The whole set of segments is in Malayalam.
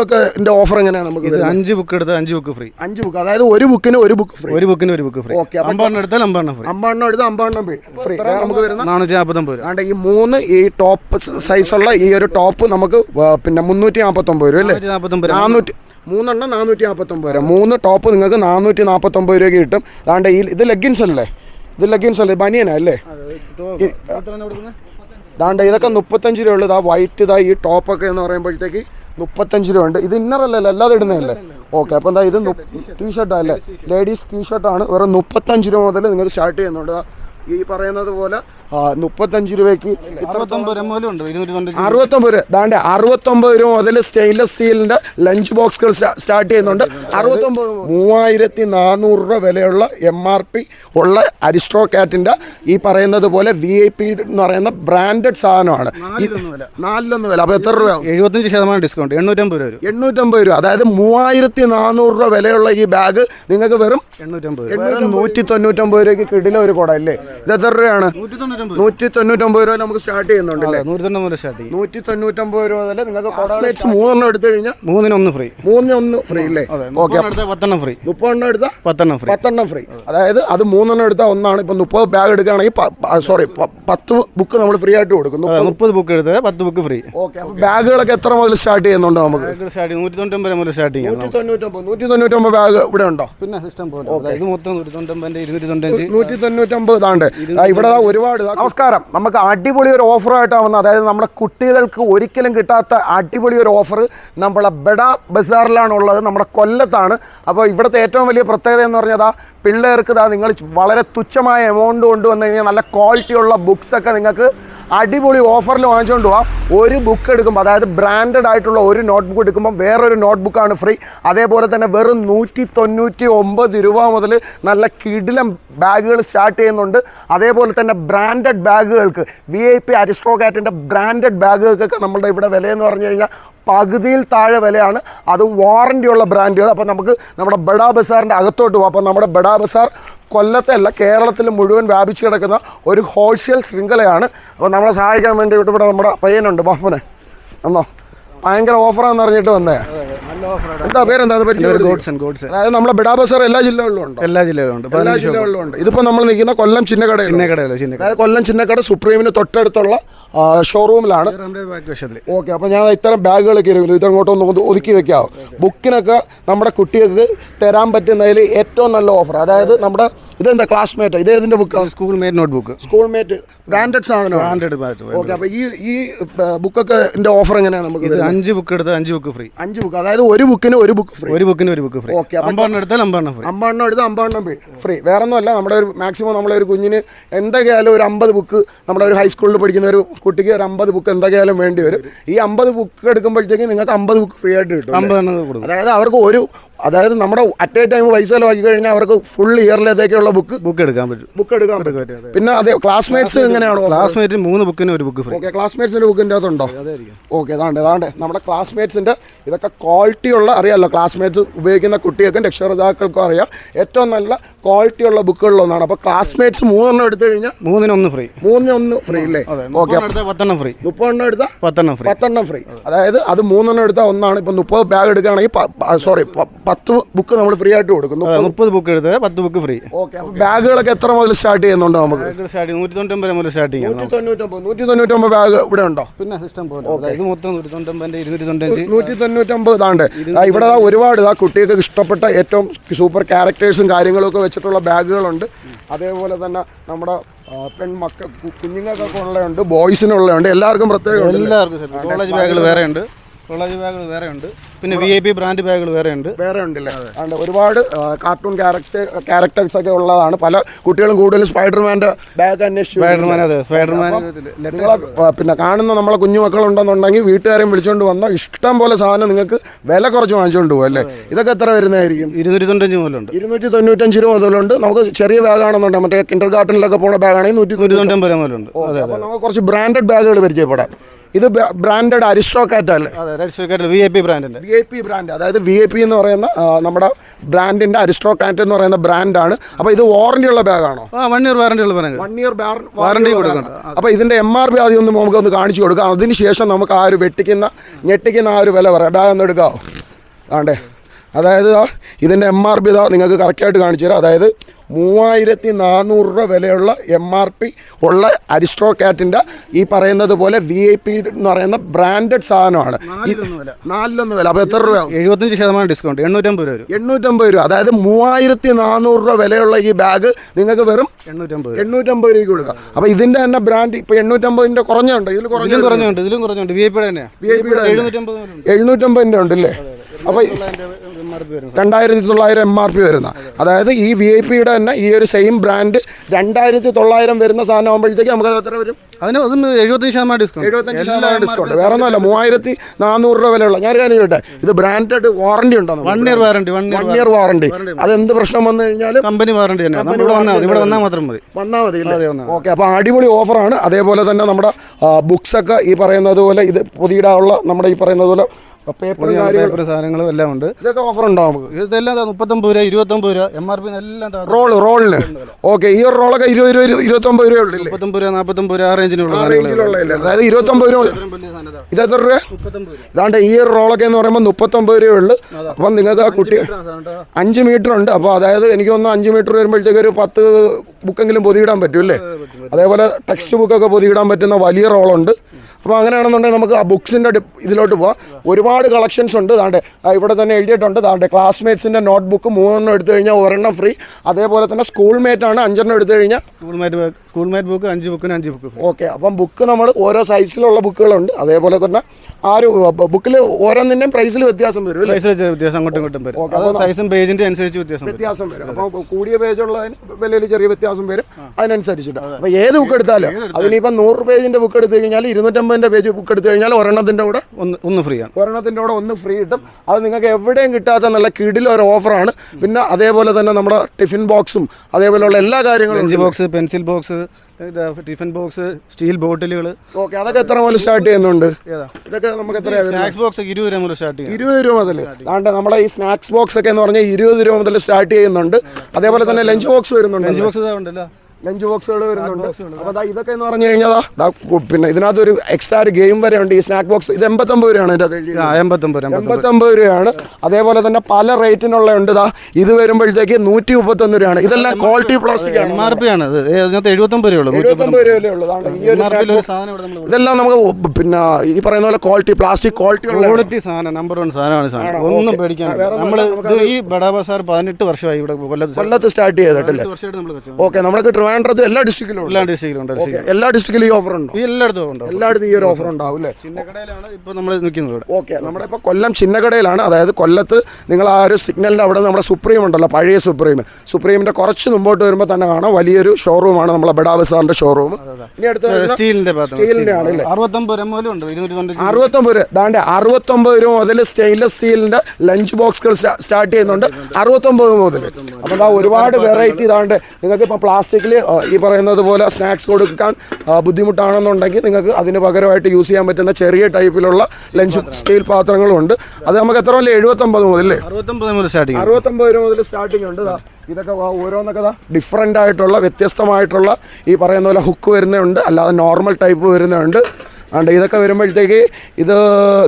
ബുക്കൊക്കെ ഓഫർ എങ്ങനെയാണ് നമുക്ക് ഇത് അഞ്ച് ബുക്ക് എടുത്താൽ അഞ്ച് ബുക്ക് ഫ്രീ അഞ്ച് ബുക്ക് അതായത് ഒരു ബുക്കിന് ഒരു ബുക്ക് ഫ്രീ ഒരു ബുക്കിന് ഒരു ബുക്ക് ഫ്രീ ഓക്കെ അമ്പതെണ്ണം എടുത്താൽ അമ്പതെണ്ണം ഫ്രീ അമ്പതെണ്ണം എടുത്ത് അമ്പതെണ്ണം ഫ്രീ നമുക്ക് വരുന്ന നാനൂറ്റി നാൽപ്പത്തൊമ്പത് രൂപ. ആണ്ട് ഈ മൂന്ന് ഈ ടോപ്പ് സൈസുള്ള ഈ ഒരു ടോപ്പ് നമുക്ക് പിന്നെ മുന്നൂറ്റി നാൽപ്പത്തൊമ്പത് രൂപ അല്ലേ? നാനൂറ്റി നാൽപ്പത്തൊമ്പത് രൂപ. നാനൂറ്റി മൂന്നെണ്ണം നാനൂറ്റി നാൽപ്പത്തൊമ്പത് രൂപ. മൂന്ന് ടോപ്പ് നിങ്ങൾക്ക് നാനൂറ്റി നാൽപ്പത്തൊമ്പത് രൂപയ്ക്ക് കിട്ടും. അതാണ്ട് ഈ ഇത് ലെഗിൻസ് അല്ലേ? ഇത് ലെഗിൻസ് അല്ലേ? ബനിയനാ അല്ലേ? ദാണ്ട് ഇതൊക്കെ മുപ്പത്തഞ്ച് രൂപ ഉള്ളത്. ആ വൈറ്റ് ഇതാ ഈ ടോപ്പൊക്കെ എന്ന് പറയുമ്പോഴത്തേക്ക് മുപ്പത്തഞ്ച് രൂപ ഉണ്ട്. ഇത് ഇന്നർ അല്ലല്ലോ അല്ലാതെ ഇടുന്നതല്ലേ? ഓക്കെ അപ്പോൾ എന്താ ഇത് ടീഷർട്ടാണ് അല്ലേ? ലേഡീസ് ടീഷർട്ടാണ് വെറും മുപ്പത്തഞ്ച് രൂപ മുതൽ നിങ്ങൾ സ്റ്റാർട്ട് ചെയ്യുന്നുണ്ട്. ഈ പറയുന്നത് പോലെ മുപ്പത്തഞ്ച് രൂപയ്ക്ക് അറുപത്തൊമ്പത് രൂപ ദാണ്ട് അറുപത്തൊമ്പത് രൂപ മുതൽ സ്റ്റെയിൻലെസ് സ്റ്റീലിന്റെ ലഞ്ച് ബോക്സുകൾ സ്റ്റാർട്ട് ചെയ്യുന്നുണ്ട്. അറുപത്തൊമ്പത് മൂവായിരത്തി നാനൂറ് രൂപ വിലയുള്ള എം ആർ പി ഉള്ള അരിസ്ട്രോ കാറ്റിന്റെ ഈ പറയുന്നത് പോലെ വി ഐ പി എന്ന് പറയുന്ന ബ്രാൻഡഡ് സാധനമാണ്. നാലിലൊന്നും വില. അപ്പോൾ എത്ര രൂപ എഴുപത്തഞ്ച് ശതമാനം ഡിസ്കൗണ്ട് എണ്ണൂറ്റമ്പത് രൂപ എണ്ണൂറ്റമ്പത് രൂപ. അതായത് മൂവായിരത്തി നാനൂറ് രൂപ വിലയുള്ള ഈ ബാഗ് നിങ്ങൾക്ക് വെറും എണ്ണൂറ്റമ്പത് നൂറ്റി തൊണ്ണൂറ്റമ്പത് രൂപയ്ക്ക് കിടില ഒരു കുട അല്ലേ ഇത് എത്ര രൂപയാണ്? നൂറ്റി തൊണ്ണൂറ്റമ്പത് രൂപ നമുക്ക് സ്റ്റാർട്ട് ചെയ്യുന്നുണ്ട് നൂറ്റി തൊണ്ണൂറ് സ്റ്റാർട്ട് ചെയ്യും. നൂറ്റി തൊണ്ണൂറ്റൊമ്പത് രൂപ മുതൽ നിങ്ങൾക്ക് കോഡാലേറ്റ്സ് മൂന്നെണ്ണം എടുത്തു കഴിഞ്ഞാൽ മൂന്നിനൊന്ന് ഫ്രീ മൂന്നിനൊന്ന് ഫ്രീ അല്ലേ? ഓക്കെ പത്തെണ്ണം ഫ്രീ മുപ്പതെണ്ണം എടുത്താൽ പത്തെണ്ണം ഫ്രീ പത്തെണ്ണം ഫ്രീ അതായത് അത് മൂന്നെണ്ണം എടുത്താൽ ഒന്നാണ്. ഇപ്പം മുപ്പത് ബാഗ് എടുക്കുകയാണെങ്കിൽ സോറി പത്ത് ബുക്ക് നമ്മൾ ഫ്രീ ആയിട്ട് കൊടുക്കുന്നു. മുപ്പത് ബുക്ക് എടുത്താൽ പത്ത് ബുക്ക് ഫ്രീ ഓക്കെ അപ്പോൾ ബാഗുകളൊക്കെ എത്ര മുതൽ സ്റ്റാർട്ട് ചെയ്യുന്നുണ്ട് നമുക്ക്? സ്റ്റാർട്ട് നൂറ്റി തൊണ്ണൂറ്റമ്പത് മുതൽ സ്റ്റാർട്ടിങ് ആണ് നൂറ്റി തൊണ്ണൂറ്റൊമ്പത് ബാഗ് ഇവിടെ ഉണ്ടോ? പിന്നെ ഇഷ്ടം പോലെ. ഇത് മൊത്തം നൂറ്റി തൊണ്ണൂറ്റമ്പതിന്റെ ഇരുന്നൂറ്റി തൊണ്ണൂറ്റി നൂറ്റി തൊണ്ണൂറ്റമ്പത് ദാ ഇവിടെ ഒരുപാട് നമസ്കാരം. നമുക്ക് അടിപൊളി ഒരു ഓഫറായിട്ടാണ് വന്നത്. അതായത് നമ്മുടെ കുട്ടികൾക്ക് ഒരിക്കലും കിട്ടാത്ത അടിപൊളി ഒരു ഓഫർ നമ്മളെ ബെഡ ബസാറിലാണ് ഉള്ളത് നമ്മുടെ കൊല്ലത്താണ്. അപ്പോൾ ഇവിടുത്തെ ഏറ്റവും വലിയ പ്രത്യേകത എന്ന് പറഞ്ഞാൽ പിള്ളേർക്ക് ദാ നിങ്ങൾ വളരെ തുച്ഛമായ എമൗണ്ട് കൊണ്ടുവന്നു കഴിഞ്ഞാൽ നല്ല ക്വാളിറ്റിയുള്ള ബുക്സൊക്കെ നിങ്ങൾക്ക് അടിപൊളി ഓഫറിൽ വാങ്ങിച്ചുകൊണ്ട് പോവാം. ഒരു ബുക്ക് എടുക്കുമ്പോൾ അതായത് ബ്രാൻഡഡ് ആയിട്ടുള്ള ഒരു നോട്ട് ബുക്ക് എടുക്കുമ്പോൾ വേറൊരു നോട്ട് ബുക്കാണ് ഫ്രീ അതേപോലെ തന്നെ വെറും നൂറ്റി തൊണ്ണൂറ്റി ഒമ്പത് രൂപ മുതൽ നല്ല കിടിലം ബാഗുകൾ സ്റ്റാർട്ട് ചെയ്യുന്നുണ്ട്. അതേപോലെ തന്നെ ബ്രാൻഡഡ് ബാഗുകൾക്ക് വി ഐ പി അരിസ്ട്രോകാറ്റിന്റെ ബ്രാൻഡഡ് ബാഗുകൾക്കൊക്കെ നമ്മളുടെ ഇവിടെ വിലയെന്ന് പറഞ്ഞു കഴിഞ്ഞാൽ പകുതിയിൽ താഴെ വിലയാണ്. അതും വാറന്റിയുള്ള ബ്രാൻഡുകൾ അപ്പോൾ നമുക്ക് നമ്മുടെ ബഡാ ബസാറിന്റെ അകത്തോട്ട് പോകാം അപ്പോൾ നമ്മുടെ ബഡാ ബസാർ കൊല്ലത്തെ അല്ല കേരളത്തിൽ മുഴുവൻ വ്യാപിച്ചു കിടക്കുന്ന ഒരു ഹോൾസെയിൽ ശൃംഖലയാണ്. അപ്പോൾ നമ്മളെ സഹായിക്കാൻ വേണ്ടി ഇവിടെ നമ്മുടെ പയ്യനുണ്ട്. ബാപ്പനെ എന്നോ ഭയങ്കര ഓഫറാന്ന് പറഞ്ഞിട്ട് വന്നേ. എന്താ പേരെന്താ? Godson Godson. അതായത് നമ്മുടെ ബിഡാബസർ ബസാർ എല്ലാ ജില്ലകളിലും ഉണ്ട്? എല്ലാ ജില്ലകളിലും ഉണ്ട്. എല്ലാ ജില്ലകളിലും ഉണ്ട്. ഇതിപ്പോൾ നമ്മൾ നിൽക്കുന്ന കൊല്ലം ചിന്നക്കട ചിന്നക്കടയില്ല ചിന്നക്കട. അതായത് കൊല്ലം ചിന്നക്കട സുപ്രീമിന് തൊട്ടടുത്തുള്ള ഷോറൂമിലാണ് ഓക്കെ അപ്പോൾ ഞാൻ ഇത്തരം ബാഗുകളൊക്കെ ഇരിക്കുന്നു. ഇതങ്ങോട്ടൊന്ന് ഒന്ന് ഒതുക്കി വെക്കാവോ. ബുക്കിനൊക്കെ നമ്മുടെ കുട്ടികൾക്ക് തരാൻ പറ്റുന്നതിൽ ഏറ്റവും നല്ല ഓഫർ. അതായത് നമ്മുടെ ഇതെന്താ ക്ലാസ്മേറ്റ് ഇത് ഏതിന്റെ book Schoolmate notebook Schoolmate branded സാധനം ബ്രാൻഡഡ് ഓക്കെ അപ്പോൾ ഈ ഈ ബുക്കൊക്കെ ഓഫർ എങ്ങനെയാണ് നമുക്ക്? അഞ്ച് ബുക്ക് എടുത്താൽ അഞ്ച് ബുക്ക് ഫ്രീ അഞ്ച് ബുക്ക് അതായത് ഒരു ബുക്കിന് ഒരു ബുക്ക് ഫ്രീ ഒരു ബുക്കിന് ഒരു ബുക്ക് ഫ്രീ ഓക്കെ അമ്പെണ്ണം എടുത്താൽ അമ്പെണ്ണം ഫ്രീ അമ്പെണ്ണം എടുത്താൽ അമ്പെണ്ണം ഫ്രീ വേറെ ഒന്നുമല്ല നമ്മുടെ ഒരു മാക്സിമം നമ്മളെ ഒരു കുഞ്ഞിന് എന്തൊക്കെയായാലും ഒരു അമ്പത് ബുക്ക് നമ്മുടെ ഒരു ഹൈസ്കൂളിൽ പഠിക്കുന്ന ഒരു കുട്ടിക്ക് ഒരു അമ്പത് ബുക്ക് എന്തൊക്കെയായാലും വേണ്ടി വരും. ഈ അമ്പത് ബുക്ക് എടുക്കുമ്പോഴത്തേക്ക് നിങ്ങൾക്ക് അമ്പത് ബുക്ക് ഫ്രീ ആയിട്ട് കിട്ടും അമ്പതെണ്ണം കൊടുക്കും. അതായത് അവർക്ക് ഒരു അതായത് നമ്മുടെ അറ്റ് എ ടൈം പൈസ ചിലവാക്കി കഴിഞ്ഞാൽ അവർക്ക് ഫുൾ ഇയറിലേക്കുള്ള ബുക്ക് ബുക്ക് എടുക്കാൻ പറ്റും. ബുക്ക് എടുക്കാൻ പറ്റും. പിന്നെ അതെ ക്ലാസ്മേറ്റ്സ് എങ്ങനെയാണോ? ക്ലാസ്മേറ്റ് മൂന്ന് ബുക്കിന് ഒരു ബുക്ക് ഓക്കെ ക്ലാസ്മേറ്റ്സിന്റെ ബുക്കിന്റെ അകത്തുണ്ടോ? ഓക്കെ അതാണ്ട് അതാണ്ട് നമ്മുടെ ക്ലാസ്മേറ്റ്സിന്റെ ഇതൊക്കെ ക്വാളിറ്റി ഉള്ള അറിയാമല്ലോ ക്ലാസ്മേറ്റ്സ് ഉപയോഗിക്കുന്ന കുട്ടികൾക്കും രക്ഷകർത്താക്കൾക്കും അറിയാം. ഏറ്റവും നല്ല ക്വാളിറ്റി ഉള്ള ബുക്കുകളിലൊന്നാണ് അപ്പോൾ ക്ലാസ്മേറ്റ്സ് മൂന്നെണ്ണം എടുത്തു കഴിഞ്ഞാൽ മൂന്നിനൊന്ന് ഫ്രീ മൂന്നിനൊന്ന് ഫ്രീ അല്ലേ ഓക്കെ പത്തെണ്ണം ഫ്രീ മുപ്പതെണ്ണം എടുത്താൽ പത്തെണ്ണം ഫ്രീ പത്തെണ്ണം ഫ്രീ അതായത് അത് മൂന്നെണ്ണം എടുത്താൽ ഒന്നാണ്. ഇപ്പം മുപ്പത് ബാഗ് എടുക്കുകയാണെങ്കിൽ സോറി പത്ത് ബുക്ക് നമ്മൾ ഫ്രീ ആയിട്ട് കൊടുക്കുന്നു. മുപ്പത് ബുക്ക് എടുത്ത് പത്ത് ബുക്ക് ഫ്രീ ഓക്കെ അപ്പോൾ ബാഗുകളൊക്കെ എത്ര മുതൽ സ്റ്റാർട്ട് ചെയ്യുന്നുണ്ട് നമുക്ക്? സ്റ്റാർട്ടിങ് നൂറ്റി തൊണ്ണൂറ്റമ്പത് മുതൽ സ്റ്റാർട്ടിങ് നൂറ്റി തൊണ്ണൂറ്റൊമ്പത് നൂറ്റി തൊണ്ണൂറ്റൊമ്പത് ബാഗ് ഇവിടെ ഉണ്ടോ? പിന്നെ ഇഷ്ടം പോലെ. ഇത് മൊത്തം നൂറ്റി തൊണ്ണൂറ്റമ്പതിന്റെ ഇരുന്നൂറ്റി തൊണ്ണൂറ്റഞ്ച് നൂറ്റി തൊണ്ണൂറ്റൊമ്പത് ഇതാണ്ട് ഇവിടെ ഒരുപാട് ഇതാ കുട്ടികൾക്ക് ഇഷ്ടപ്പെട്ട ഏറ്റവും സൂപ്പർ ക്യാരക്ടേഴ്സും കാര്യങ്ങളും ഒക്കെ വെച്ചിട്ടുള്ള ബാഗുകളുണ്ട്. അതേപോലെ തന്നെ നമ്മുടെ പെൺമക്ക കുഞ്ഞുങ്ങൾക്കൊക്കെ ഉള്ളതുണ്ട് ബോയ്സിനുള്ളതുണ്ട് എല്ലാവർക്കും പ്രത്യേകം എല്ലാവർക്കും കോളേജ് ബാഗുകൾ വേറെ ഉണ്ട് കോളേജ് ബാഗുകൾ വേറെ ഉണ്ട് പിന്നെ വി ഐ പി ബ്രാൻഡ് ബാഗുകൾ വേറെ ഉണ്ട് വേറെ ഉണ്ടല്ലേ അതുകൊണ്ട് ഒരുപാട് കാർട്ടൂൺ ക്യാരക്ടർ ക്യാരക്ടേഴ്സ് ഒക്കെ ഉള്ളതാണ്. പല കുട്ടികളും കൂടുതലും സ്പൈഡർമാന്റെ ബാഗ് അന്വേഷിച്ചു സ്പൈഡർമാൻ അതെ സ്പൈഡർമാൻ പിന്നെ കാണുന്ന നമ്മളെ കുഞ്ഞു മക്കളുണ്ടെന്നുണ്ടെങ്കിൽ വീട്ടുകാരെയും വിളിച്ചുകൊണ്ട് വന്ന. ഇഷ്ടം പോലെ സാധനം നിങ്ങൾക്ക് വില കുറച്ച് വാങ്ങിച്ചുകൊണ്ട് പോകും അല്ലേ? ഇതൊക്കെ എത്ര വരുന്നതായിരിക്കും? ഇരുന്നൂറ്റി തൊണ്ണൂറ്റഞ്ച് മുതലുണ്ട്. ഇരുന്നൂറ്റി തൊണ്ണൂറ്റഞ്ച് രൂപ മുതലുണ്ട്. നമുക്ക് ചെറിയ ബാഗാണെന്നുണ്ടെങ്കിൽ മറ്റേ കിൻഡർ ഗാർട്ടനിലൊക്കെ പോണ ബാഗാണെങ്കിൽ നൂറ്റി നൂറ്റി തൊണ്ണൂറ്റമ്പത് മുതലുണ്ട്. നമുക്ക് കുറച്ച് ബ്രാൻഡഡ് ബാഗുകൾ പരിചയപ്പെടാം. ഇത് ബ്രാൻഡഡ് അരിസ്ട്രോക്കാറ്റ് അല്ലേ? വി ഐ പി ബ്രാൻഡിന്റെ വി ഐ പി ബ്രാൻഡ് അതായത് വി ഐ പി എന്ന് പറയുന്ന നമ്മുടെ ബ്രാൻഡിന്റെ അരിസ്ട്രോക്കാറ്റ് എന്ന് പറയുന്ന ബ്രാൻഡാണ് അപ്പോൾ ഇത് വാറണ്ടി ഉള്ള ബാഗാണോ വൺ ഇയർ വാറണ്ടി ഉള്ള ബാഗ് വൺ ഇയർ വാറണ്ടി കൊടുക്കണം. അപ്പോൾ ഇതിന്റെ എം ആർ പി ആദ്യം ഒന്ന് നമുക്കൊന്ന് കാണിച്ചു കൊടുക്കാം. അതിന് ശേഷം നമുക്ക് ആ ഒരു വെട്ടിക്കുന്ന ഞെട്ടിക്കുന്ന ആ ഒരു വില പറയാം. ബാഗ് ഒന്ന് എടുക്കാമോ ആണ്ടേ. അതായത് ഇതിന്റെ എം ആർ പി ഇതാ നിങ്ങൾക്ക് കറക്റ്റായിട്ട് കാണിച്ചു തരാം. അതായത് മൂവായിരത്തി നാനൂറ് രൂപ വിലയുള്ള എം ആർ പി ഉള്ള അരിസ്ട്രോ കാറ്റിന്റെ ഈ പറയുന്നത് പോലെ വി ഐ പി എന്ന് പറയുന്ന ബ്രാൻഡഡ് സാധനമാണ്. നാലിലൊന്ന് വില. അപ്പോൾ എത്ര രൂപ എഴുപത്തഞ്ച് ശതമാനം ഡിസ്കൗണ്ട് എണ്ണൂറ്റമ്പത് രൂപ എണ്ണൂറ്റമ്പത് രൂപ. അതായത് മൂവായിരത്തി നാനൂറ് രൂപ വിലയുള്ള ഈ ബാഗ് നിങ്ങൾക്ക് വെറും എണ്ണൂറ്റമ്പത് എണ്ണൂറ്റമ്പത് രൂപയ്ക്ക് കൊടുക്കാം. അപ്പോൾ ഇതിന്റെ തന്നെ ബ്രാൻഡ് ഇപ്പോൾ എണ്ണൂറ്റമ്പതിന്റെ കുറഞ്ഞുണ്ട്. ഇതിൽ കുറഞ്ഞ കുറഞ്ഞുണ്ട്. ഇതിലും കുറഞ്ഞുണ്ട്. വി ഐ പിയുടെ തന്നെയാണ് വി ഐ പിയുടെ എഴുന്നൂറ്റമ്പതിന്റെ ഉണ്ടല്ലേ? അപ്പോൾ രണ്ടായിരത്തി തൊള്ളായിരം എം ആർ പി വരുന്ന. അതായത് ഈ വി ഐ പിയുടെ തന്നെ ഈ ഒരു സെയിം ബ്രാൻഡ് രണ്ടായിരത്തി തൊള്ളായിരം വരുന്ന സാധനം ആകുമ്പോഴത്തേക്ക് നമുക്ക് അത് എത്ര വരും? അതിന് അതും എഴുപത്തഞ്ച് ശതമാനം ഡിസ്കൗണ്ട് എഴുപത്തഞ്ച് ശതമാനം ഡിസ്കൗണ്ട് വേറെ ഒന്നുമല്ല മൂവായിരത്തി നാനൂറ് രൂപ വിലയുള്ള. ഞാൻ കാര്യം ചോട്ടെ ഇത് ബ്രാൻഡഡ് വാറണ്ടി ഉണ്ടോ one year warranty one year warranty അത് എന്ത് പ്രശ്നം വന്നു കഴിഞ്ഞാൽ കമ്പനി വാറണ്ടി തന്നെ. ഇവിടെ വന്നാൽ മതി. ഇവിടെ വന്നാൽ മാത്രം മതി. വന്നാൽ മതി ഓക്കെ അപ്പോൾ അടിപൊളി ഓഫറാണ് അതേപോലെ തന്നെ നമ്മുടെ ബുക്സൊക്കെ ഈ പറയുന്നത് പോലെ ഇത് പുതിയിടാനുള്ള നമ്മുടെ ഈ പറയുന്നത് പോലെ പേപ്പർ പേപ്പർ സാധനങ്ങളും എല്ലാം ഉണ്ട്. ഇതൊക്കെ ഓഫർ ഉണ്ടോ നമുക്ക്? ഇതെല്ലാം മുപ്പത്തൊമ്പത് രൂപ ഇരുപത്തൊമ്പത് രൂപ. എം ആർ പി എല്ലാം റോൾ റോൾ റോളിന് ഓക്കെ ഈ ഒരു റോളൊക്കെ ഇരുപത് രൂപ ഇരുപത്തൊമ്പത് രൂപ ഉള്ളില്ലേ മുപ്പത്തൊമ്പത് രൂപ നാൽപ്പത്തൊമ്പത് രൂപ ആ റേഞ്ചിനുള്ള അതായത് ഇരുപത്തൊമ്പത് രൂപ ഇത്. എത്ര രൂപ? ഇതാണ്ട് ഈ ഒരു റോളൊക്കെ എന്ന് പറയുമ്പോൾ മുപ്പത്തൊമ്പത് രൂപ ഉള്ളു. അപ്പം നിങ്ങൾക്ക് ആ കുട്ടി അഞ്ച് മീറ്റർ ഉണ്ട്. അപ്പോൾ അതായത് എനിക്ക് തോന്നുന്നു അഞ്ച് മീറ്റർ വരുമ്പോഴത്തേക്ക് ഒരു പത്ത് ബുക്കെങ്കിലും പൊതിയിടാൻ പറ്റും അല്ലേ? അതേപോലെ ടെക്സ്റ്റ് ബുക്കൊക്കെ പൊതിയിടാൻ പറ്റുന്ന വലിയ റോളുണ്ട് അപ്പോൾ അങ്ങനെയാണെന്നുണ്ടെങ്കിൽ നമുക്ക് ആ ബുക്സിന്റെ ഇതിലോട്ട് പോവാം. ഒരുപാട് കളക്ഷൻസ് ഉണ്ട്. താണ്ടെ ഇവിടെ തന്നെ എഴുതിയിട്ടുണ്ട്. താണ്ടെ ക്ലാസ്മേറ്റ്സിന്റെ നോട്ട് ബുക്ക് മൂന്നെണ്ണം എടുത്തു കഴിഞ്ഞാൽ ഒരെണ്ണം ഫ്രീ. അതേപോലെ തന്നെ സ്കൂൾമേറ്റ് ആണ് അഞ്ചെണ്ണം എടുത്തു കഴിഞ്ഞാൽ സ്കൂൾമേറ്റ് സ്കൂൾ മേറ്റ് ബുക്ക് അഞ്ച് ബുക്കിന് അഞ്ച് ബുക്ക് ഓക്കെ അപ്പം ബുക്ക് നമ്മൾ ഓരോ സൈസിലുള്ള ബുക്കുകളുണ്ട്. അതേപോലെ തന്നെ ആ ഒരു ബുക്കിൽ ഓരോന്നിന്റെയും പ്രൈസിൽ വ്യത്യാസം വരും അല്ലേ? പ്രൈസ് വെച്ച് വ്യത്യാസം അങ്ങോട്ടും ഇങ്ങോട്ടും വരും. സൈസും പേജിന്റെ അനുസരിച്ച് വ്യത്യാസം വരും. വ്യത്യാസം വരും. അപ്പോൾ കൂടിയ പേജുള്ളതിന് വിലയിൽ ചെറിയ വ്യത്യാസം വരും. അതിനനുസരിച്ചിട്ട്. അപ്പോൾ ഏത് ബുക്ക് എടുത്താലും അതിനിപ്പം നൂറ് പേജിന്റെ ബുക്ക് എടുത്തു കഴിഞ്ഞാൽ ഇരുന്നൂറ്റമ്പതിന്റെ പേജ് ബുക്ക് എടുത്തു കഴിഞ്ഞാൽ ഒരെണ്ണത്തിന്റെ കൂടെ ഒന്ന് ഒന്ന് ഫ്രീ ആണ്. ഒരെണ്ണത്തിന്റെ കൂടെ ഒന്ന് ഫ്രീ കിട്ടും. അത് നിങ്ങൾക്ക് എവിടെയും കിട്ടാത്ത നല്ല കിടിൽ ഒരു ഓഫറാണ് പിന്നെ അതേപോലെ തന്നെ നമ്മുടെ ടിഫിൻ ബോക്സും അതേപോലെയുള്ള എല്ലാ കാര്യങ്ങളും box pencil box tiffin box steel ബോട്ടിലുകൾ okay അതൊക്കെ എത്ര മുതൽ സ്റ്റാർട്ട് ചെയ്യുന്നുണ്ട്? ഇതൊക്കെ നമുക്ക് എത്ര സ്നാക്സ് ബോക്സ് ഇരുപത് രൂപ മുതൽ സ്റ്റാർട്ട് ചെയ്യും. ഇരുപത് രൂപ മുതൽ. അതാണ്ട് നമ്മളെ ഈ സ്നാക്സ് ബോക്സ് ഒക്കെ എന്ന് പറഞ്ഞാൽ ഇരുപത് രൂപ മുതൽ സ്റ്റാർട്ട് ചെയ്യുന്നുണ്ട്. അതേപോലെ തന്നെ ലഞ്ച് ബോക്സ് വരുന്നുണ്ട്. ലഞ്ച് ബോക്സ് ഉണ്ടല്ലോ. ലഞ്ച് ബോക്സുകൾ വരുന്നുണ്ട്. അപ്പോൾ ഇതൊക്കെ എന്ന് പറഞ്ഞു കഴിഞ്ഞാൽ പിന്നെ ഇതിനകത്ത് ഒരു എക്സ്ട്രാ ഒരു ഗെയിം വരെ ഉണ്ട്. ഈ സ്നാക്ക് ബോക്സ് ഇത് എൺപത്തൊമ്പത് രൂപയാണ് ഇതിന്റെ എൺപത്തൊമ്പത് എൺപത്തൊമ്പത്. രൂപയാണ്. അതേപോലെ തന്നെ പല റേറ്റിനുള്ള ഉണ്ട് ദാ. ഇത് വരുമ്പോഴത്തേക്ക് നൂറ്റി മുപ്പത്തൊന്ന് രൂപയാണ്. ഇതെല്ലാം ക്വാളിറ്റി പ്ലാസ്റ്റിക് ആണ്. എം ആർ പി ആണ്. ഇത് ഏ, ഇതിനകത്ത് എഴുപത്തൊമ്പത് രൂപയുള്ളൂ. ഉള്ളൂ. എഴുപത്തൊമ്പത് ഒരു സാധനം ഇതെല്ലാം നമുക്ക് പിന്നെ ഈ പറയുന്ന പോലെ ക്വാളിറ്റി പ്ലാസ്റ്റിക് ക്വാളിറ്റി ഉള്ള ക്വാളിറ്റി സാധനം നമ്പർ വൺ സാധനമാണ് സാധനം. ഒന്നും പേടിക്കാൻ നമ്മൾ ഈ ബഡാ ബസാർ പതിനെട്ട് വർഷമായി ഇവിടെ കൊല്ലത്ത് കൊല്ലത്ത് സ്റ്റാർട്ട് ചെയ്തിട്ടില്ലേ? ഓക്കെ നമുക്ക് ട്രിവാൻഡ്രത്ത് എല്ലാ ഡിസ്ട്രിക്റ്റിലും എല്ലാ ഡിസ്ട്രിക്റ്റിലും ഉണ്ട് എല്ലാ ഡിസ്ട്രിക്റ്റിലും ഈ ഓഫർ ഉണ്ടോ? എല്ലായിടത്തും ഉണ്ട്. എല്ലായിടത്തും ഈ ഒരു ഓഫർ ഉണ്ടാവും അല്ലേ? ചിന്നക്കടയിലാണ് ഇപ്പോൾ നമ്മൾ നിൽക്കുന്നത് ഓക്കെ നമ്മുടെ ഇപ്പോൾ കൊല്ലം ചിന്നക്കടയിലാണ്. അതായത് കൊല്ലത്ത് നിങ്ങൾ ആ ഒരു സിഗ്നലിന്റെ അവിടെ നമ്മുടെ സുപ്രീം ഉണ്ടല്ലോ പഴയ സുപ്രീം സുപ്രീമിന്റെ കുറച്ച് മുമ്പോട്ട് വരുമ്പോൾ തന്നെ കാണാം. വലിയൊരു ഷോറൂമാണ് നമ്മളെ ബഡാ ബസാറിന്റെ ഷോറൂം ഇനി അടുത്ത സ്റ്റീലിന്റെ സ്റ്റീലിന്റെ ആണ് അറുപത്തൊമ്പത് രൂപ ദാണ്ട് അറുപത്തൊമ്പത് രൂപ മുതൽ സ്റ്റെയിൻലെസ് സ്റ്റീലിന്റെ ലഞ്ച് ബോക്സുകൾ സ്റ്റാർട്ട് ചെയ്യുന്നുണ്ട്. അറുപത്തൊമ്പത് മുതൽ അപ്പോൾ ഒരുപാട് വെറൈറ്റി ഇതാണ്ട് നിങ്ങൾക്ക് ഇപ്പോൾ പ്ലാസ്റ്റിക്കിൽ ഈ പറയുന്നത് പോലെ സ്നാക്സ് കൊടുക്കാൻ ബുദ്ധിമുട്ടാണെന്നുണ്ടെങ്കിൽ നിങ്ങൾക്ക് അതിന് പകരമായിട്ട് യൂസ് ചെയ്യാൻ പറ്റുന്ന ചെറിയ ടൈപ്പിലുള്ള ലഞ്ച് സ്റ്റീൽ പാത്രങ്ങളും ഉണ്ട് അത് നമുക്ക് എത്ര അല്ലേ എഴുപത്തൊമ്പത് മുതലല്ലേ? അറുപത്തൊമ്പത് മുതൽ സ്റ്റാർട്ടിങ് അറുപത്തൊമ്പത് രൂപ മുതൽ സ്റ്റാർട്ടിംഗ് ഉണ്ട്. ഇതൊക്കെ ഓരോന്നൊക്കെ ഡിഫറെന്റ് ആയിട്ടുള്ള വ്യത്യസ്തമായിട്ടുള്ള ഈ പറയുന്ന പോലെ ഹുക്ക് വരുന്നുണ്ട്. അല്ലാതെ നോർമൽ ടൈപ്പ് വരുന്നുണ്ട്. ആണ്ട് ഇതൊക്കെ വരുമ്പോഴത്തേക്ക് ഇത്